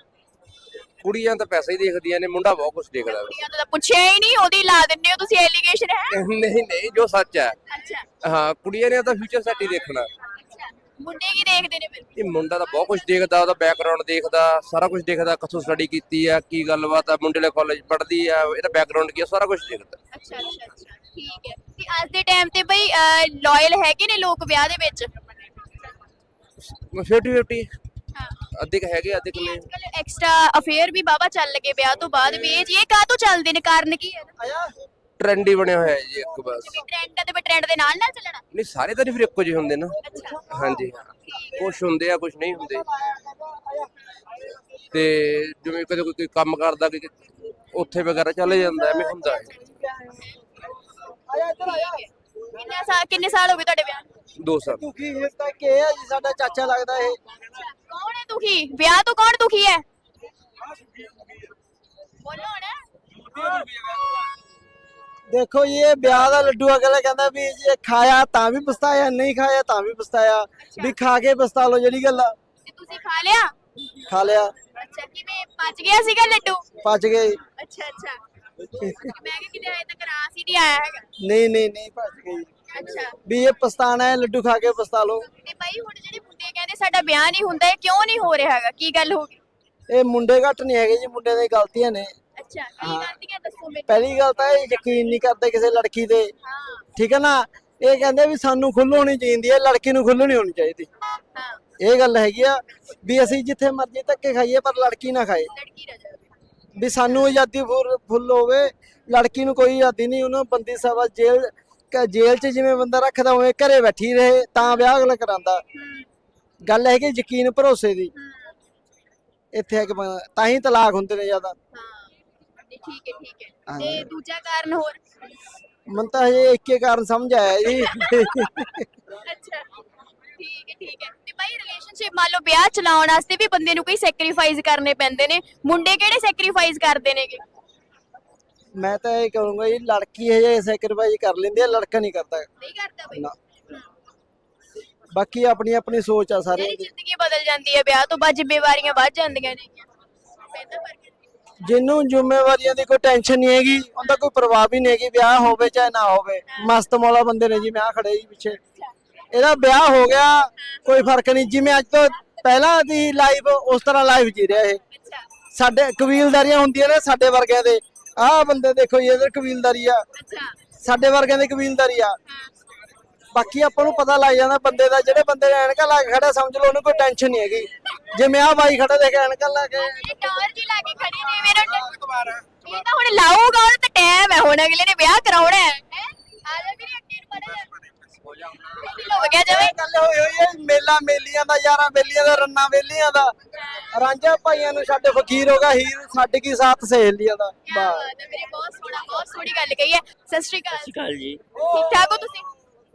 ਕੁੜੀਆਂ ਤਾਂ ਪੈਸਾ ਹੀ ਦੇਖਦੀਆਂ ਨੇ ਮੁੰਡਾ ਬਹੁਤ ਕੁਝ ਦੇਖਦਾ। ਕੁੜੀਆਂ ਤੋਂ ਤਾਂ ਪੁੱਛਿਆ ਹੀ ਨਹੀਂ ਉਹਦੀ ਲਾ ਦਿੰਦੇ ਹੋ ਤੁਸੀਂ ਐਲੀਗੇਸ਼ਨ ਹੈ? ਨਹੀਂ ਨਹੀਂ ਜੋ ਸੱਚ ਹੈ। ਅੱਛਾ। ਹਾਂ ਕੁੜੀਆਂ ਨੇ ਤਾਂ ਫਿਊਚਰ ਸੈਟ ਹੀ ਦੇਖਣਾ। ਮੁੰਡੇ ਕੀ ਦੇਖਦੇ ਨੇ ਫਿਰ? ਇਹ ਮੁੰਡਾ ਤਾਂ ਬਹੁਤ ਕੁਝ ਦੇਖਦਾ ਉਹਦਾ ਬੈਕਗ੍ਰਾਉਂਡ ਦੇਖਦਾ ਸਾਰਾ ਕੁਝ ਦੇਖਦਾ ਕਿੱਥੋਂ ਸਟੱਡੀ ਕੀਤੀ ਆ ਕੀ ਗੱਲਬਾਤ ਆ ਮੁੰਡੇ ਵਾਲੇ ਕਾਲਜ ਪੜ੍ਹਦੀ ਆ ਇਹਦਾ ਬੈਕਗ੍ਰਾਉਂਡ ਕੀ ਆ ਸਾਰਾ ਕੁਝ ਦੇਖਦਾ। ਅੱਛਾ ਅੱਛਾ ਅੱਛਾ ਠੀਕ ਹੈ। ਤੇ ਅੱਜ ਦੇ ਟਾਈਮ ਤੇ ਬਈ ਲਾਇਲ ਹੈਗੇ ਨੇ ਲੋਕ ਵਿਆਹ ਦੇ ਵਿੱਚ? 50 50 ਹਾਂ। ਅੱਧੇ ਕੁ ਹੈਗੇ ਅੱਧੇ ਕੁ ਨੇ ਐਕਸਟਰਾ ਅਫੇਅਰ ਵੀ ਬਾਬਾ ਚੱਲ ਲਗੇ ਵਿਆਹ ਤੋਂ ਬਾਅਦ ਵੀ। ਇਹ ਜੀ ਇਹ ਕਾਹ ਤੋਂ ਚੱਲਦੇ ਨੇ? ਕਾਰਨ ਕੀ ਹੈ? ਟ੍ਰੈਂਡ ਹੀ ਬਣਿਆ ਹੋਇਆ ਹੈ ਜੀ ਇੱਕ ਬਸ। ਟ੍ਰੈਂਡ ਤੇ ਟ੍ਰੈਂਡ ਦੇ ਨਾਲ ਨਾਲ ਚੱਲਣਾ? ਨਹੀਂ ਸਾਰੇ ਤਾਂ ਨਹੀਂ ਫਿਰ ਇੱਕੋ ਜਿਹੇ ਹੁੰਦੇ ਨਾ। ਅੱਛਾ। ਹਾਂਜੀ ਕੁਝ ਹੁੰਦੇ ਆ ਕੁਝ ਨਹੀਂ ਹੁੰਦੇ। ਤੇ ਜਿਵੇਂ ਕਦੇ ਕੋਈ ਕੋਈ ਕੰਮ ਕਰਦਾ ਕਿ ਉੱਥੇ ਵਗੈਰਾ ਚਲੇ ਜਾਂਦਾ ਐਵੇਂ ਹੁੰਦਾ ਹੈ। ਕਿੰਨੇ ਸਾਲ ਕਿੰਨੇ ਸਾਲ ਹੋ ਗਏ ਤੁਹਾਡੇ ਵਿਆਹ ਨੂੰ? ਦੋ ਸਾਲ। ਦੁਖੀ ਇਸ ਤੱਕ ਇਹ ਹੈ ਜੀ ਸਾਡਾ ਚਾਚਾ ਲੱਗਦਾ ਇਹ। ਕੌਣ ਹੈ ਦੁਖੀ? ਵਿਆਹ ਤੋਂ ਕੌਣ ਦੁਖੀ ਹੈ? ਬੋਲੋ ਨਾ ਦੇਖੋ ਇਹ ਵਿਆਹ ਦਾ ਲੱਡੂ ਅਗਲਾ ਕਹਿੰਦਾ ਵੀ ਜੇ ਖਾਇਆ ਤਾਂ ਵੀ ਪਛਤਾਇਆ ਨਹੀਂ ਖਾਇਆ ਤਾਂ ਵੀ ਪਛਤਾਇਆ। ਵੀ ਖਾ ਕੇ ਪਛਤਾ ਲਓ ਜਿਹੜੀ ਗੱਲ ਆ। ਤੇ ਤੁਸੀਂ ਖਾ ਲਿਆ? ਖਾ ਲਿਆ। ਅੱਛਾ ਕਿਵੇਂ ਪਚ ਗਿਆ ਸੀਗਾ ਲੱਡੂ? ਪਚ ਗਏ। ਅੱਛਾ ਅੱਛਾ। ਮੈਂ ਕਿ ਕਿਤੇ ਹਜੇ ਤੱਕ ਰਾਸ ਹੀ ਨਹੀਂ ਆਇਆ ਹੈਗਾ। ਨਹੀਂ ਨਹੀਂ ਨਹੀਂ ਪਚ ਗਈ ਅੱਛਾ। ਵੀ ਇਹ ਪਛਤਾਣਾ ਹੈ ਲੱਡੂ ਖਾ ਕੇ ਪਛਤਾ ਲਓ। ਤੇ ਭਾਈ ਹੁਣ ਜਿਹੜੇ ਮੁੰਡੇ ਕਹਿੰਦੇ ਸਾਡਾ ਵਿਆਹ ਨਹੀਂ ਹੁੰਦਾ ਇਹ ਕਿਉਂ ਨਹੀਂ ਹੋ ਰਿਹਾ ਹੈਗਾ? ਕੀ ਗੱਲ ਹੋ ਗਈ? ਇਹ ਮੁੰਡੇ ਘੱਟ ਨਹੀਂ ਹੈਗੇ ਜੀ ਮੁੰਡੇ ਦੀਆਂ ਗਲਤੀਆਂ ਨੇ। ਅੱਛਾ ਕੀ ਗਲਤੀਆਂ ਦੱਸੋ ਮੈਨੂੰ? ਪਹਿਲੀ ਗੱਲ ਤਾਂ ਇਹ ਯਕੀਨ ਨਹੀਂ ਕਰਦੇ ਕਿਸੇ ਲੜਕੀ ਤੇ। ਹਾਂ। ਠੀਕ ਹੈ ਨਾ? ਇਹ ਕਹਿੰਦੇ ਵੀ ਸਾਨੂੰ ਖੁੱਲ੍ਹ ਹੋਣੀ ਚਾਹੀਦੀ ਹੈ ਲੜਕੀ ਨੂੰ ਨਹੀਂ ਹੋਣੀ ਚਾਹੀਦੀ। ਹਾਂ। ਇਹ ਗੱਲ ਹੈਗੀ ਆ ਵੀ ਅਸੀਂ ਜਿੱਥੇ ਮਰਜ਼ੀ ਧੱਕੇ ਖਾਈਏ ਪਰ ਲੜਕੀ ਨਾ ਖਾਏ। ਲੜਕੀ ਰਹਿ ਜਾਵੇ। ਵੀ ਸਾਨੂੰ ਆਜ਼ਾਦੀ ਫੁੱਲ ਫੁੱਲ ਹੋਵੇ। ਲੜਕੀ ਨੂੰ ਕੋਈ ਆਜ਼ਾਦੀ ਨਹੀਂ ਉਹਨੂੰ ਬੰਦੀ ਸਭਾ ਜੇਲ੍ਹ ਕ- ਜੇਲ੍ਹ 'ਚ ਜਿਵੇਂ ਬੰਦਾ ਰੱਖਦਾ ਉਵੇਂ ਘਰੇ ਬੈਠੀ ਰਹੇ ਤਾਂ ਵਿਆਹ ਅਗਲਾ ਕਰਾਂਦਾ ਗੱਲ ਹੈ ਕਿ ਯਕੀਨ ਭਰੋਸੇ ਦੀ। ਇੱਥੇ ਹੈ ਕਿ ਤਾਂ ਹੀ ਤਲਾਕ ਹੁੰਦੇ ਨੇ ਜ਼ਿਆਦਾ। ਹਾਂ। ਠੀਕ ਹੈ ਠੀਕ ਹੈ। ਹਾਂਜੀ। ਤੇ ਦੂਜਾ ਕਾਰਨ ਹੋਰ? ਮਨ ਤਾਂ ਹਜੇ ਇੱਕੇ ਕਾਰਨ ਸਮਝ ਆਇਆ ਜੀ। ਅੱਛਾ। ਠੀਕ ਹੈ ਠੀਕ ਹੈ। ਤੇ ਭਾਈ ਰਿਲੇਸ਼ਨਸ਼ਿਪ ਮੰਨ ਲਓ ਵਿਆਹ ਚਲਾਉਣ ਵਾਸਤੇ ਵੀ ਬੰਦੇ ਨੂੰ ਕੋਈ ਸੈਕਰੀਫਾਈਸ ਕਰਨੇ ਪੈਂਦੇ ਨੇ। ਮੁੰਡੇ ਕਿਹੜੇ ਸੈਕਰੀਫਾਈਸ ਕਰਦੇ ਨੇਗੇ? ਮੈਂ ਤਾਂ ਇਹ ਕਹੂੰਗਾ ਜੀ ਲੜਕੀ ਹਜੇ ਸੈਕਰੀਫਾਈਸ ਕਰ ਲੈਂਦੀ ਹੈ ਲੜਕਾ ਨਹੀਂ ਕਰਦਾ। ਨਹੀਂ ਕਰਦਾ ਬਈ। ਨਾ। ਬਾਕੀ ਆਪਣੀ ਆਪਣੀ ਸੋਚ ਆ ਸਾਰਿਆਂ ਦੀ। ਜ਼ਿੰਦਗੀ ਬਦਲ ਜਾਂਦੀ ਹੈ ਵਿਆਹ ਤੋਂ ਬਾਅਦ ਜ਼ਿੰਮੇਵਾਰੀਆਂ ਵੱਧ ਜਾਂਦੀਆਂ ਨੇ। ਫ਼ਰਕ ਜਿਹਨੂੰ ਜ਼ਿੰਮੇਵਾਰੀਆਂ ਦੀ ਕੋਈ ਟੈਨਸ਼ਨ ਨਹੀਂ ਹੈਗੀ ਉਹਦਾ ਕੋਈ ਪ੍ਰਭਾਵ ਹੀ ਨਹੀਂ ਹੈਗੀ ਵਿਆਹ ਹੋਵੇ ਚਾਹੇ ਨਾ ਹੋਵੇ। ਮਸਤ ਮੌਲਾ ਬੰਦੇ ਨੇ ਜੀ ਮੈਂ ਆਹ ਖੜੇ ਜੀ ਪਿੱਛੇ। ਇਹਦਾ ਵਿਆਹ ਹੋ ਗਿਆ ਕੋਈ ਫ਼ਰਕ ਨਹੀਂ। ਜਿਵੇਂ ਅੱਜ ਤੋਂ ਪਹਿਲਾਂ ਦੀ ਲਾਈਫ ਉਸ ਤਰ੍ਹਾਂ ਲਾਈਫ ਜੀ ਰਿਹਾ ਇਹ। ਸਾਡੇ ਕਬੀਲਦਾਰੀਆਂ ਹੁੰਦੀਆਂ ਨੇ ਸਾਡੇ ਵਰਗਿਆਂ ਦੇ। ਆਹ ਬੰਦੇ ਦੇਖੋ ਜੀ ਇਧਰ ਕਬੀਲਦਾਰੀ ਆ। ਸਾਡੇ ਵਰਗਿਆਂ ਦੀ ਕਬੀਲਦਾਰੀ ਆ। ਬਾਕੀ ਆਪਾਂ ਨੂੰ ਪਤਾ ਲੱਗ ਜਾਂਦਾ ਬੰਦੇ ਦਾ ਜਿਹੜੇ ਬੰਦੇ ਨੇ ਐਨਕਾਂ ਲਾ ਕੇ ਖੜਾ ਸਮਝ ਲਓ ਉਹਨੂੰ ਕੋਈ ਟੈਨਸ਼ਨ ਨਹੀਂ ਹੈਗੀ। ਜਿਵੇਂ ਆਹ ਬਾਈ ਖੜਾ ਦੇਖ ਐਨਕਾਂ ਲਾ ਕੇ ਇਹ ਟਾਵਰ ਜੀ ਲਾ ਕੇ ਖੜੀ ਨੇ ਮੇਰਾ ਇਹ ਤਾਂ ਹੁਣ ਲਾਊਗਾ ਉਹਦਾ ਤਾਂ ਟਾਈਮ ਹੈ ਹੁਣ ਅਗਲੇ ਨੇ ਵਿਆਹ ਕਰਾਉਣਾ ਹੈ। ਹੈਂ? ਆ ਜਾ ਵੀਰੇ ਅੱਗੇ ਨੂੰ ਪੜੇ ਹੋ ਗਿਆ ਜਵੇ ਗੱਲ ਹੋਈ ਹੋਈ ਹੈ ਮੇਲਾ ਮੇਲੀਆਂ ਦਾ ਯਾਰਾਂ ਬੇਲੀਆਂ ਦਾ ਰੰਨਾ ਬੇਲੀਆਂ ਦਾ। ਰਾਂਝਾ ਭਾਈਆਂ ਨੂੰ ਛੱਡ ਫਕੀਰ ਹੋ ਗਿਆ ਹੀਰ ਛੱਡ ਕੀ ਸਾਥ ਸਹੇਲੀਆਂ ਦਾ। ਕੀ ਬਾਤ ਹੈ ਵੀਰੇ ਬਹੁਤ ਸੋਹਣਾ ਬਹੁਤ ਸੋਹਣੀ ਗੱਲ ਕਹੀ ਹੈ। ਸਤਿ ਸ਼੍ਰੀ ਅਕਾਲ। ਸਤਿ ਸ਼੍ਰੀ ਅਕਾਲ ਜੀ। ਠੀਕ ਠਾਕ ਹੋ ਤੁਸੀਂ?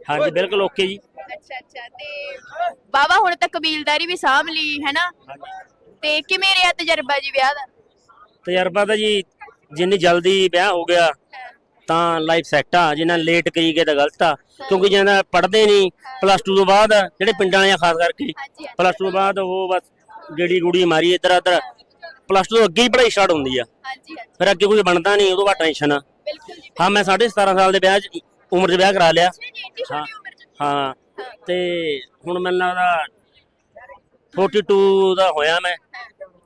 ਹਾਂਜੀ ਬਿਲਕੁਲ ਓਕੇ ਜੀ। ਅੱਛਾ ਅੱਛਾ ਤੇ ਬਾਬਾ ਹੁਣ ਤਾਂ ਕਬੀਲਦਾਰੀ ਵੀ ਸਾਂਭ ਲਈ ਹੈ ਨਾ ਤੇ ਕਿਵੇਂ ਰਿਹਾ ਤਜਰਬਾ ਜੀ ਵਿਆਹ ਦਾ? ਤਜਰਬਾ ਤਾਂ ਜੀ ਜਿੰਨੀ ਜਲਦੀ ਵਿਆਹ ਹੋ ਗਿਆ ਤਾਂ ਲਾਈਫ ਸੈੱਟ ਆ ਜਿੰਨਾ ਲੇਟ ਕਰੀ ਗਿਆ ਤਾਂ ਗਲਤ ਆ। ਕਿਉਂਕਿ ਜਿਹਨਾਂ ਪੜਦੇ ਨਹੀਂ ਪਲੱਸ 2 ਤੋਂ ਬਾਅਦ ਜਿਹੜੇ ਪਿੰਡਾਂ ਵਾਲਿਆਂ ਖਾਸ ਕਰਕੇ ਪਲੱਸ 2 ਤੋਂ ਬਾਅਦ ਉਹ ਬਸ ਗੇੜੀ ਗੂੜੀ ਮਾਰੀ ਇੱਧਰ ਉੱਧਰ। ਪਲੱਸ 2 ਤੋਂ ਅੱਗੇ ਹੀ ਪੜ੍ਹਾਈ ਸਟਾਰਟ ਹੁੰਦੀ ਆ। ਹਾਂਜੀ ਹਾਂਜੀ। ਫਿਰ ਅੱਗੇ ਕੁਝ ਬਣਦਾ ਨਹੀਂ ਉਦੋਂ ਬਾਅਦ ਟੈਨਸ਼ਨ ਆ। ਬਿਲਕੁਲ ਜੀ ਹਾਂ ਮੈਂ 17.5 ਸਾਲ ਦੇ ਵਿਆਹ 'ਚ ਉਮਰ 'ਚ ਵਿਆਹ ਕਰਾ ਲਿਆ। ਹਾਂ ਤੇ ਹੁਣ ਮੈਨੂੰ ਲੱਗਦਾ 42 ਦਾ ਹੋਇਆ ਮੈਂ।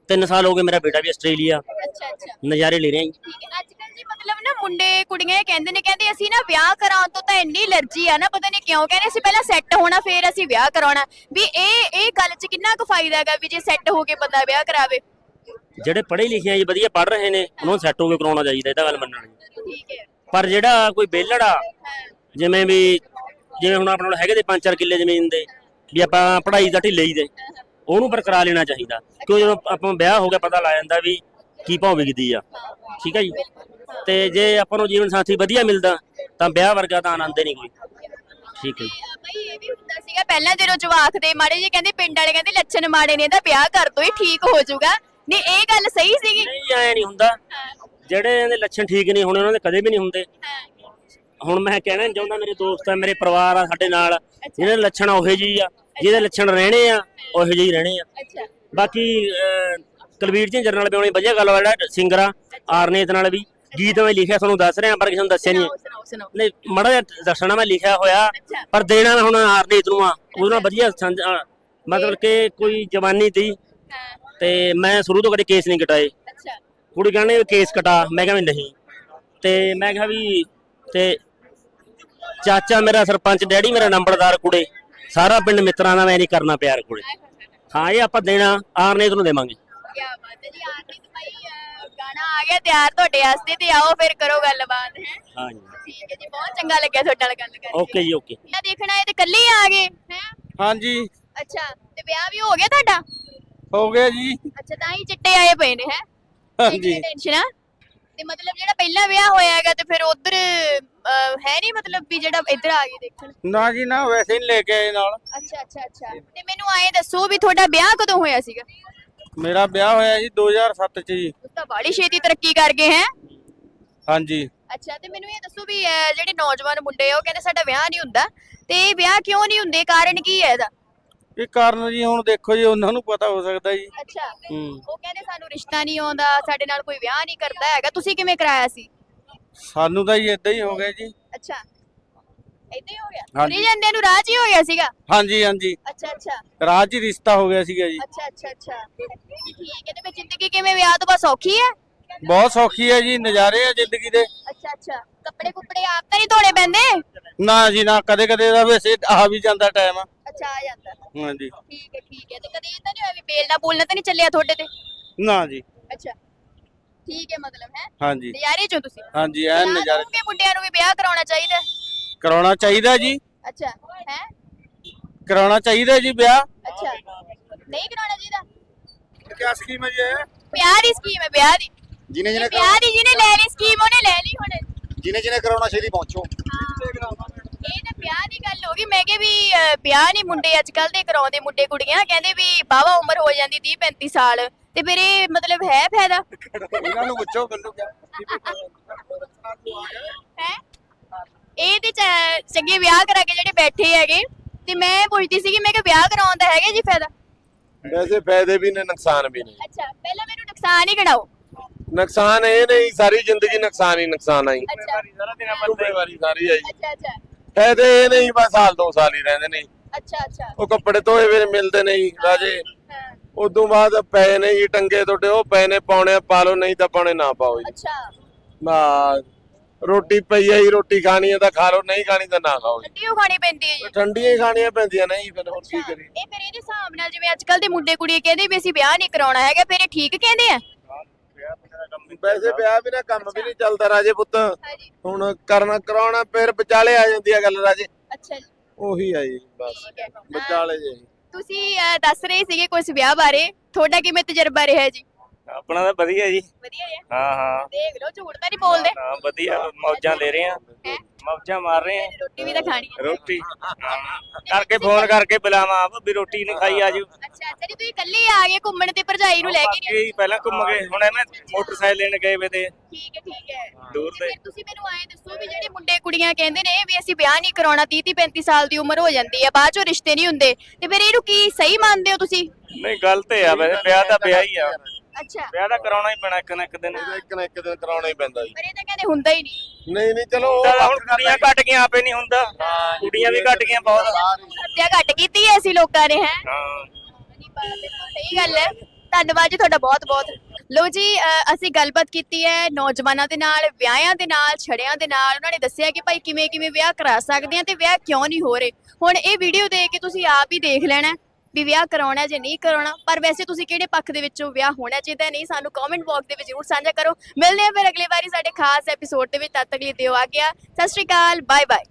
3 ਸਾਲ ਹੋ ਗਏ ਮੇਰਾ ਬੇਟਾ ਵੀ ਆਸਟ੍ਰੇਲੀਆ। ਅੱਛਾ ਅੱਛਾ। ਨਜ਼ਾਰੇ ਲੈ ਰਿਹਾ ਜੀ। ਠੀਕ ਹੈ ਅੱਜ ਕੱਲ ਜੀ ਮਤਲਬ ਨਾ ਮੁੰਡੇ ਕੁੜੀਆਂ ਇਹ ਕਹਿੰਦੇ ਨੇ ਕਹਿੰਦੇ ਅਸੀਂ ਨਾ ਵਿਆਹ ਕਰਾਉਣ ਤੋਂ ਤਾਂ ਇੰਨੀ ਅਲਰਜੀ ਆ ਨਾ ਪਤਾ ਨਹੀਂ ਕਿਉਂ ਕਹਿੰਦੇ ਅਸੀਂ ਪਹਿਲਾਂ ਸੈੱਟ ਹੋਣਾ ਫੇਰ ਅਸੀਂ ਵਿਆਹ ਕਰਾਉਣਾ। ਵੀ ਇਹ ਇਹ ਗੱਲ 'ਚ ਕਿੰਨਾ ਕੁ ਫਾਇਦਾ ਹੈਗਾ ਵੀ ਜੇ ਸੈੱਟ ਹੋ ਕੇ ਬੰਦਾ ਵਿਆਹ ਕਰਾਵੇ? ਜਿਹੜੇ ਪੜ੍ਹੇ ਲਿਖੇ ਆ ਜੀ ਵਧੀਆ ਪੜ੍ਹ ਰਹੇ ਨੇ ਉਹਨਾਂ ਨੂੰ ਸੈੱਟ ਹੋ ਕੇ ਕਰਾਉਣਾ ਚਾਹੀਦਾ ਇਹ ਤਾਂ ਗੱਲ ਮੰਨਣ ਠੀਕ ਹੈ। ਪਰ ਜਿਹੜਾ ਕੋਈ ਵਿਹਲੜ ਆ ਜਿਵੇਂ ਵੀ ਜਿਵੇਂ ਹੁਣ ਆਪਣੇ ਕੋਲ ਹੈਗੇ ਤੇ 5-4 ਕਿੱਲੇ ਜ਼ਮੀਨ ਦੇ ਵੀ ਆਪਾਂ ਪੜ੍ਹਾਈ ਦਾ ਢਿੱਲੇ ਹੀ ਦੇ ਉਹਨੂੰ ਪਰ ਕਰਾ ਲੈਣਾ ਚਾਹੀਦਾ। ਕਿਉਂ ਜਦੋਂ ਆਪਾਂ ਵਿਆਹ ਹੋ ਗਿਆ ਪਤਾ ਲੱਗ ਜਾਂਦਾ ਵੀ ਕੀ ਭਾਅ ਵਿਕਦੀ ਆ। ਠੀਕ ਹੈ ਜੀ? ਤੇ ਜੇ ਆਪਾਂ ਨੂੰ ਜੀਵਨ ਸਾਥੀ ਵਧੀਆ ਮਿਲਦਾ ਤਾਂ ਵਿਆਹ ਵਰਗਾ ਤਾਂ ਆਨੰਦ ਹੀ ਨਹੀਂ ਕੋਈ। ਠੀਕ ਹੈ ਜੀ। ਤੇ, ਅ, ਬਈ ਇਹ ਵੀ ਹੁੰਦਾ ਸੀਗਾ ਪਹਿਲਾਂ ਜਦੋਂ ਜਵਾਕ ਦੇ ਮਾੜੇ ਜੇ ਕਹਿੰਦੇ ਪਿੰਡ ਵਾਲੇ ਕਹਿੰਦੇ ਲੱਛਣ ਮਾੜੇ ਨੇ ਇਹਦਾ ਵਿਆਹ ਕਰ ਦੋ ਇਹ ਠੀਕ ਹੋ ਜਾਊਗਾ। ਨਹੀਂ ਇਹ ਗੱਲ ਸਹੀ ਸੀਗੀ। ਨਹੀਂ ਐ ਨਹੀਂ ਹੁੰਦਾ। ਜਿਹੜੇ ਇਹਦੇ ਲੱਛਣ ਠੀਕ ਨਹੀਂ ਹੋਣੇ ਉਹਨਾਂ ਦੇ ਕਦੇ ਵੀ ਨਹੀਂ ਹੁੰਦੇ। ਹੁਣ ਮੈਂ ਕਹਿਣਾ ਨਹੀਂ ਚਾਹੁੰਦਾ ਮੇਰੇ ਦੋਸਤ ਆ ਮੇਰੇ ਪਰਿਵਾਰ ਆ ਸਾਡੇ ਨਾਲ ਜਿਹਦੇ ਲੱਛਣ ਉਹੇ ਜਿਹੀ ਆ ਜਿਹਦੇ ਲੱਛਣ ਰਹਿਣੇ ਆ ਉਹੇ ਜਿਹੇ ਰਹਿਣੇ ਆ। ਅੱਛਾ। ਬਾਕੀ ਕੁਲਵੀਰ ਝਿੰਜਰ ਨਾਲ ਵੀ ਆਉਣੀ ਵਧੀਆ ਗੱਲ ਆ ਜਿਹੜਾ ਸਿੰਗਰ ਆ ਆਰਨੇਤ ਨਾਲ ਵੀ। ਗੀਤ ਮੈਂ ਲਿਖਿਆ ਤੁਹਾਨੂੰ ਦੱਸ ਰਿਹਾ ਪਰ ਕਿਸੇ ਨੂੰ ਦੱਸਿਆ ਨਹੀਂ। ਨਹੀਂ ਮੜਾ ਦੱਸਣਾ ਮੈਂ ਲਿਖਿਆ ਹੋਇਆ ਪਰ ਦੇਣਾ ਮੈਂ ਹੁਣ ਆਰਨੇਤ ਨੂੰ ਆ ਉਹਦੇ ਨਾਲ ਵਧੀਆ ਮਤਲਬ ਕਿ ਕੋਈ ਜਵਾਨੀ ਤੀ ਹਾਂ। ਤੇ ਮੈਂ ਸ਼ੁਰੂ ਤੋਂ ਕਦੇ ਕੇਸ ਨਹੀਂ ਕਟਾਏ। ਕੁੜੀ ਕਹਿੰਦੇ ਕੇਸ ਕਟਾ ਮੈਂ ਕਿਹਾ ਵੀ ਨਹੀਂ। ਤੇ ਮੈਂ ਕਿਹਾ ਵੀ ਤੇ ਚਾਚਾ ਮੇਰਾ ਸਰਪੰਚ ਡੈਡੀ ਮੇਰਾ ਨੰਬਰਦਾਰ ਕੁੜੇ ਸਾਰਾ ਪਿੰਡ ਮਿੱਤਰਾਂ ਦਾ ਮੈਂ ਨਹੀਂ ਕਰਨਾ ਪਿਆਰ ਕੁੜੇ। ਹਾਂ ਇਹ ਆਪਾਂ ਦੇਣਾ ਆਰਨੇਤ ਨੂੰ ਦੇਵਾਂਗੇ। ਕੀ ਬਾਤ ਹੈ ਜੀ ਆਰਤੀ ਭਾਈ ਅ, ਗਾਣਾ ਆ ਗਿਆ ਤਿਆਰ ਤੁਹਾਡੇ ਵਾਸਤੇ ਤੇ ਆਓ ਫਿਰ ਕਰੋ ਗੱਲਬਾਤ ਹੈ। ਹਾਂ ਜੀ। ਠੀਕ ਹੈ ਜੀ ਬਹੁਤ ਚੰਗਾ ਲੱਗਿਆ ਤੁਹਾਡੇ ਨਾਲ ਗੱਲ ਕਰਕੇ। ਓਕੇ ਜੀ ਓਕੇ। ਇਹ ਦੇਖਣਾ ਹੈ ਤੇ ਕੱਲੇ ਹੀ ਆ ਗਏ ਹੈ। ਹਾਂਜੀ ਅੱਛਾ ਤੇ ਵਿਆਹ ਵੀ ਹੋ ਗਿਆ ਤੁਹਾਡਾ? ਹੋ ਗਿਆ ਜੀ। ਅੱਛਾ ਤਾਂ ਹੀ ਚਿੱਟੇ ਆਏ ਪਏ ਨੇ ਹੈ। ਹਾਂਜੀ। ਟੈਨਸ਼ਨ ਆ? ਤੇ ਮਤਲਬ ਜਿਹੜਾ ਪਹਿਲਾਂ ਵਿਆਹ ਹੋਇਆ ਹੈਗਾ ਤੇ ਫਿਰ ਉਧਰ ਹੈ ਨਹੀਂ ਮਤਲਬ ਵੀ ਜਿਹੜਾ ਇੱਧਰ ਆ ਗਏ ਦੇਖਣ? ਨਾ ਜੀ ਨਾ ਵੈਸੇ ਹੀ ਲੈ ਕੇ ਆਏ ਨਾਲ। ਅੱਛਾ ਅੱਛਾ ਅੱਛਾ। ਤੇ ਮੈਨੂੰ ਆਏ ਦੱਸੋ ਵੀ ਤੁਹਾਡਾ ਵਿਆਹ ਕਦੋਂ ਹੋਇਆ ਸੀਗਾ? ਮੇਰਾ ਵਿਆਹ ਹੋਇਆ ਜੀ 2007 ਚ ਜੀ। ਤੁਸੀਂ ਤਾਂ ਬਾੜੀ ਛੇਤੀ ਤਰੱਕੀ ਕਰ ਗਏ ਹੈ? ਹਾਂਜੀ। ਅੱਛਾ ਤੇ ਮੈਨੂੰ ਇਹ ਦੱਸੋ ਵੀ ਅਹ, ਜਿਹੜੇ ਨੌਜਵਾਨ ਮੁੰਡੇ ਆ ਉਹ ਕਹਿੰਦੇ ਸਾਡਾ ਵਿਆਹ ਨਹੀਂ ਹੁੰਦਾ। ਤੇ ਇਹ ਵਿਆਹ ਕਿਉਂ ਨਹੀਂ ਹੁੰਦੇ? ਕਾਰਨ ਕੀ ਹੈ ਇਹਦਾ? ਇਹ ਕਾਰਨ ਜੀ ਹੁਣ ਦੇਖੋ ਜੀ ਉਹਨਾਂ ਨੂੰ ਪਤਾ ਹੋ ਸਕਦਾ ਜੀ। ਅੱਛਾ। ਹੂੰ। ਉਹ ਕਹਿੰਦੇ ਸਾਨੂੰ ਰਿਸ਼ਤਾ ਨਹੀਂ ਆਉਂਦਾ ਸਾਡੇ ਨਾਲ ਕੋਈ ਵਿਆਹ ਨਹੀਂ ਕਰਦਾ ਹੈਗਾ। ਤੁਸੀਂ ਕਿਵੇਂ ਕਰਾਇਆ ਸੀ? ਸਾਨੂੰ ਤਾਂ ਜੀ ਇਦਾਂ ਹੀ ਹੋ ਗਿਆ ਜੀ। ਅੱਛਾ। ਏਦਾਂ ਹੀ ਹੋ ਗਿਆ? ਹਾਂਜੀ। ਤੁਰੇ ਜਾਂਦੇ ਨੂੰ 'ਚ ਹੀ ਹੋ ਗਿਆ ਸੀਗਾ? ਹਾਂਜੀ ਹਾਂਜੀ। ਅੱਛਾ ਅੱਛਾ। ਰਾਜ ਜੀ ਰਿਸ਼ਤਾ ਹੋ ਗਿਆ ਸੀਗਾ ਜੀ। ਅੱਛਾ ਅੱਛਾ ਅੱਛਾ। ਠੀਕ ਹੈ ਤੇ ਫਿਰ ਜ਼ਿੰਦਗੀ ਕਿਵੇਂ ਵਿਆਹ ਤੋਂ ਬਾਅਦ ਸੌਖੀ ਹੈ? ਬਹੁਤ ਸੌਖੀ ਹੈ ਜੀ ਨਜ਼ਾਰੇ ਆ ਜ਼ਿੰਦਗੀ ਦੇ। ਅੱਛਾ ਅੱਛਾ। ਕੱਪੜੇ ਕੁੱਪੜੇ ਆਪ ਤਾਂ ਨਹੀਂ ਧੋਣੇ ਪੈਂਦੇ? ਨਾ ਜੀ ਨਾ। ਕਦੇ ਕਦੇ ਦਾ ਵੈਸੇ ਆ ਵੀ ਜਾਂਦਾ ਟਾਈਮ ਅੱਛਾ ਆ ਜਾਂਦਾ ਹਾਂਜੀ। ਠੀਕ ਹੈ ਠੀਕ ਹੈ। ਤੇ ਕਦੇ ਇਹ ਤਾਂ ਨਹੀਂ ਹੋਇਆ ਵੀ ਬੇਲ ਨਾ ਬੋਲਣਾ ਤਾਂ ਨਹੀਂ ਚੱਲਿਆ ਤੁਹਾਡੇ ਤੇ? ਨਾ ਜੀ। ਅੱਛਾ। ਠੀਕ ਹੈ ਮਤਲਬ ਹੈ? ਹਾਂਜੀ। ਨਜ਼ਾਰੇ ਚੋਂ ਤੁਸੀਂ? ਹਾਂਜੀ ਵਿਆਹ ਨਜ਼ਾਰੇ। ਕਹੋਗੇ ਮੁੰਡਿਆਂ ਨੂੰ ਵੀ ਵਿਆਹ ਕਰਾਉਣਾ ਚਾਹੀਦਾ ਹੈ? ਕਰਾਉਣਾ ਚਾਹੀਦਾ ਜੀ। ਅੱਛਾ ਹੈ? ਕਰਾਉਣਾ ਚਾਹੀਦਾ ਜੀ ਵਿਆਹ। ਅੱਛਾ। ਨਹੀਂ ਕਰਾਉਣਾ ਚਾਹੀਦਾ? ਕੀ ਸਕੀਮ ਹੈ ਜੀ ਵਿਆਹ ਦੀ ਸਕੀਮ ਹੈ ਵਿਆਹ ਦੀ। ਜਿਹਨੇ ਇਹ ਜਿਹਨੇ ਵਿਆਹ ਦੀ ਜਿਹਨੇ ਲੈ ਲਈ ਸਕੀਮ ਉਹਨੇ ਲੈ ਲਈ ਹੁਣ। ਜਿਹਨੇ ਜਿਹਨੇ ਕਰਾਉਣਾ ਛੇਤੀ ਪਹੁੰਚੋ। ਇਹ ਵਿਆਹ ਦੀ ਗੱਲ ਹੋ ਗਈ ਮੈਂ ਕਿ ਵੀ ਅਹ, ਵਿਆਹ ਨਹੀਂ ਮੁੰਡੇ ਅੱਜ ਕੱਲ ਦੇ ਕਰਾਉਂਦੇ ਮੁੰਡੇ ਕੁੜੀਆਂ ਕਹਿੰਦੇ ਵੀ ਬਾਵਾ ਉਮਰ ਹੋ ਜਾਂਦੀ 30 35 ਸਾਲ ਤੇ ਫਿਰ ਇਹ ਮਤਲਬ ਹੈ ਫਾਇਦਾ? ਇਹਨਾਂ ਨੂੰ ਪੁੱਛੋ ਮੈਨੂੰ ਕਿਆ। ਹੈ? ਇਹ ਤੇ ਚ- ਚੰਗੇ ਵਿਆਹ ਕਰਾ ਕੇ ਜਿਹੜੇ ਬੈਠੇ ਹੈਗੇ ਤੇ ਮੈਂ ਪੁੱਛਦੀ ਸੀ ਕਿ ਮੈਂ ਕਿ ਵਿਆਹ ਕਰਾਉਣ ਦਾ ਹੈਗਾ ਜੀ ਫਾਇਦਾ? ਵੈਸੇ ਫਾਇਦੇ ਵੀ ਨੇ ਨੁਕਸਾਨ ਵੀ ਨੇ। ਅੱਛਾ ਪਹਿਲਾਂ ਮੈਨੂੰ ਨੁਕਸਾਨ ਹੀ ਗਿਣਾਓ ਨੁਕਸਾਨ ਇਹ ਨਹੀਂ ਸਾਰੀ ਜ਼ਿੰਦਗੀ ਨੁਕਸਾਨ ਹੀ ਨੁਕਸਾਨ ਆਈ। ਅੱਛਾ। ਜ਼ਿੰਮੇਵਾਰੀ ਸਾਰੀ ਆਈ। ਅੱਛਾ ਅੱਛਾ। ਫਾਇਦੇ ਇਹ ਨਹੀਂ ਬਸ ਸਾਲ ਦੋ ਸਾਲ ਹੀ ਰਹਿੰਦੇ ਨੇ ਅੱਛਾ ਅੱਛਾ। ਉਹ ਕੱਪੜੇ ਧੋਏ ਵੇ ਮਿਲਦੇ ਨਹੀਂ ਰਾਜੇ। ਹਾਂ, ਉਦੋਂ ਬਾਅਦ ਪਏ ਨੇ ਜੀ ਟੰਗੇ ਤੁਹਾਡੇ ਉਹ ਪਏ ਨੇ ਪਾਉਣੇ ਆ, ਪਾ ਲਓ ਨਹੀਂ ਤਾਂ ਪਾਉਣੇ ਨਾ ਪਾਓ ਜੀ। ਅੱਛਾ। ਬਸ ਰੋਟੀ ਪਈ ਆਈ ਰੋਟੀ ਖਾਣੀ ਹੈ ਤਾਂ ਖਾ ਲਓ ਨਹੀਂ ਖਾਣੀ ਤਾਂ ਨਾ ਖਾਓ ਜੀ। ਠੰਡੀ ਖਾਣੀ ਪੈਂਦੀ ਹੈ ਜੀ। ਠੰਡੀਆਂ ਹੀ ਖਾਣੀਆਂ ਪੈਂਦੀਆਂ ਨਹੀਂ ਫਿਰ ਹੋਰ ਕੀ ਅੱਛਾ, ਇਹ ਫਿਰ ਇਹਦੇ ਹਿਸਾਬ ਨਾਲ ਜਿਵੇਂ ਅੱਜ ਕੱਲ ਦੇ ਮੁੰਡੇ ਕੁੜੀ ਕਹਿੰਦੇ ਵੀ ਅਸੀਂ ਵਿਆਹ ਨਹੀਂ ਕਰਾਉਣਾ ਹੈਗਾ ਫਿਰ ਇਹ ਠੀਕ ਕਹਿੰਦੇ ਆ? ਵੈਸੇ ਵਿਆਹ ਬਿਨਾ ਕੰਮ ਵੀ ਨਹੀਂ ਚੱਲਦਾ ਰਾਜੇ ਪੁੱਤ। ਹਾਂਜੀ। ਹੁਣ ਕਰਨਾ ਕਰਾਉਣਾ ਫਿਰ ਵਿਚਾਲੇ ਆ ਜਾਂਦੀ ਆ ਗੱਲ ਰਾਜੇ। ਅੱਛਾ ਜੀ। ਉਹੀ ਆ ਜੀ। ਬਸ। ਠੀਕ ਹੈ। ਅਹ, ਵਿਚਾਲੇ ਜੇ। ਤੁਸੀਂ ਅਹ, ਦੱਸ ਰਹੇ ਸੀਗੇ ਕੁਝ ਵਿਆਹ ਬਾਰੇ। ਤੁਹਾਡਾ ਕਿਵੇਂ ਤਜਰਬਾ ਰਿਹਾ ਜੀ? ਆਪਣਾ ਤਾਂ ਵਧੀਆ ਜੀ। ਵਧੀਆ ਹੈ ਹਾਂ ਹਾਂ। ਦੇਖ ਲਓ ਝੂਠ ਤਾਂ ਨਹੀਂ ਬੋਲਦੇ। ਹਾਂ ਵਧੀਆ ਮੌਜਾਂ ਲੈ ਰਹੇ ਆ। ਹੈਂ? ਮੌਜਾਂ ਮਾਰ ਰਹੇ ਆ। ਰੋਟੀ ਵੀ ਤਾਂ ਖਾਣੀ ਹੈ ਰੋਟੀ ਕਰਕੇ ਫੋਨ ਕਰਕੇ ਬੁਲਾਵਾ ਆਪ ਵੀ ਰੋਟੀ ਨਹੀਂ ਖਾਈ ਆਜੂ ਅੱਛਾ ਅੱਛਾ ਜੀ ਤੁਸੀਂ ਇਕੱਲੇ ਆ ਗਏ ਘੁੰਮਣ ਤੇ ਭਰਜਾਈ ਨੂੰ ਲੈ ਕੇ ਨਹੀਂ ਬਾਕੀ ਪਹਿਲਾਂ ਘੁੰਮ ਗਏ ਹੁਣ ਐਵੇਂ ਮੋਟਰਸਾਈਕਲ ਲੈਣ ਗਏ ਵੇ ਤੇ। ਠੀਕ ਹੈ ਠੀਕ ਹੈ। ਦੂਰ ਤੇ ਤੇ। ਫਿਰ ਤੁਸੀਂ ਮੈਨੂੰ ਆਏ ਦੱਸੋ ਵੀ ਜਿਹੜੇ ਮੁੰਡੇ ਕੁੜੀਆਂ ਕਹਿੰਦੇ ਨੇ ਵੀ ਅਸੀਂ ਵਿਆਹ ਨਹੀਂ ਕਰਾਉਣਾ 30 30 35 ਸਾਲ ਦੀ ਉਮਰ ਹੋ ਜਾਂਦੀ ਹੈ ਬਾਅਦ ਚੋਂ ਰਿਸ਼ਤੇ ਨਹੀਂ ਹੁੰਦੇ। ਤੇ ਫਿਰ ਇਹਨੂੰ ਕੀ ਸਹੀ ਮੰਨਦੇ ਹੋ ਤੁਸੀਂ? ਨਹੀਂ ਗਲਤ ਆ ਵੈਸੇ ਵਿਆਹ ਤਾਂ ਵਿਆਹ ਹੀ ਆ। ਅੱਛਾ। ਵਿਆਹ ਤਾਂ ਕਰਾਉਣਾ ਹੀ ਪੈਣਾ ਇੱਕ ਨਾ ਇੱਕ ਦਿਨ। ਇਹਦਾ ਇੱਕ ਨਾ ਇੱਕ ਦਿਨ ਕਰਾਉਣਾ ਹੀ ਪੈਂਦਾ ਜੀ। ਪਰ ਇਹ ਤਾਂ ਕਹਿੰਦੇ ਹੁੰਦਾ ਹੀ ਨਹੀਂ। ਨਹੀਂ ਨਹੀਂ ਚਲੋ ਉਹ ਤਾਂ ਹੁਣ ਕੁੜੀਆਂ ਘਟ ਗਈਆਂ ਆਪੇ ਨਹੀਂ ਹੁੰਦਾ। ਕੁੜੀਆਂ ਵੀ ਘਟ ਗਈਆਂ ਬਹੁਤ। ਹੱਤਿਆ ਘੱਟ ਕੀਤੀ ਹੈ ਅਸੀਂ ਲੋਕਾਂ ਨੇ ਹੈ? ਹਾਂ। ਸਹੀ ਗੱਲ ਹੈ। ਧੰਨਵਾਦ ਜੀ ਤੁਹਾਡਾ ਬਹੁਤ ਬਹੁਤ। ਲੋ ਜੀ ਅ, ਅਸੀਂ ਗੱਲਬਾਤ ਕੀਤੀ ਹੈ ਨੌਜਵਾਨਾਂ ਦੇ ਨਾਲ ਵਿਆਹਾਂ ਦੇ ਨਾਲ ਛੜਿਆਂ ਦੇ ਨਾਲ। ਉਹਨਾਂ ਨੇ ਦੱਸਿਆ ਕਿ ਭਾਈ ਕਿਵੇਂ ਕਿਵੇਂ ਵਿਆਹ ਕਰਾ ਸਕਦੇ ਆ ਤੇ ਵਿਆਹ ਕਿਉਂ ਨਹੀਂ ਹੋ ਰਹੇ। ਹੁਣ ਇਹ ਵੀਡੀਓ ਦੇਖ ਕੇ ਤੁਸੀਂ ਆਪ ਹੀ ਦੇਖ ਲੈਣਾ ਹੈ। ਵੀ ਵਿਆਹ ਕਰਾਉਣਾ ਜਾਂ ਨਹੀਂ ਕਰਾਉਣਾ, ਪਰ ਵੈਸੇ ਤੁਸੀਂ ਕਿਹੜੇ ਪੱਖ ਦੇ ਵਿੱਚੋਂ ਵਿਆਹ ਹੋਣਾ ਚਾਹੀਦਾ ਨਹੀਂ, ਸਾਨੂੰ ਕਮੈਂਟ ਬਾਕਸ ਦੇ ਵਿੱਚ ਜ਼ਰੂਰ ਸਾਂਝਾ ਕਰੋ। ਮਿਲਦੇ ਹਾਂ ਫਿਰ ਅਗਲੇ ਵਾਰੀ ਸਾਡੇ ਖਾਸ ਐਪੀਸੋਡ ਦੇ ਵਿੱਚ। ਤਦ ਤੱਕ ਲਈ ਦਿਓ ਆ ਗਿਆ ਸਤਿ ਸ਼੍ਰੀ ਅਕਾਲ ਬਾਏ ਬਾਏ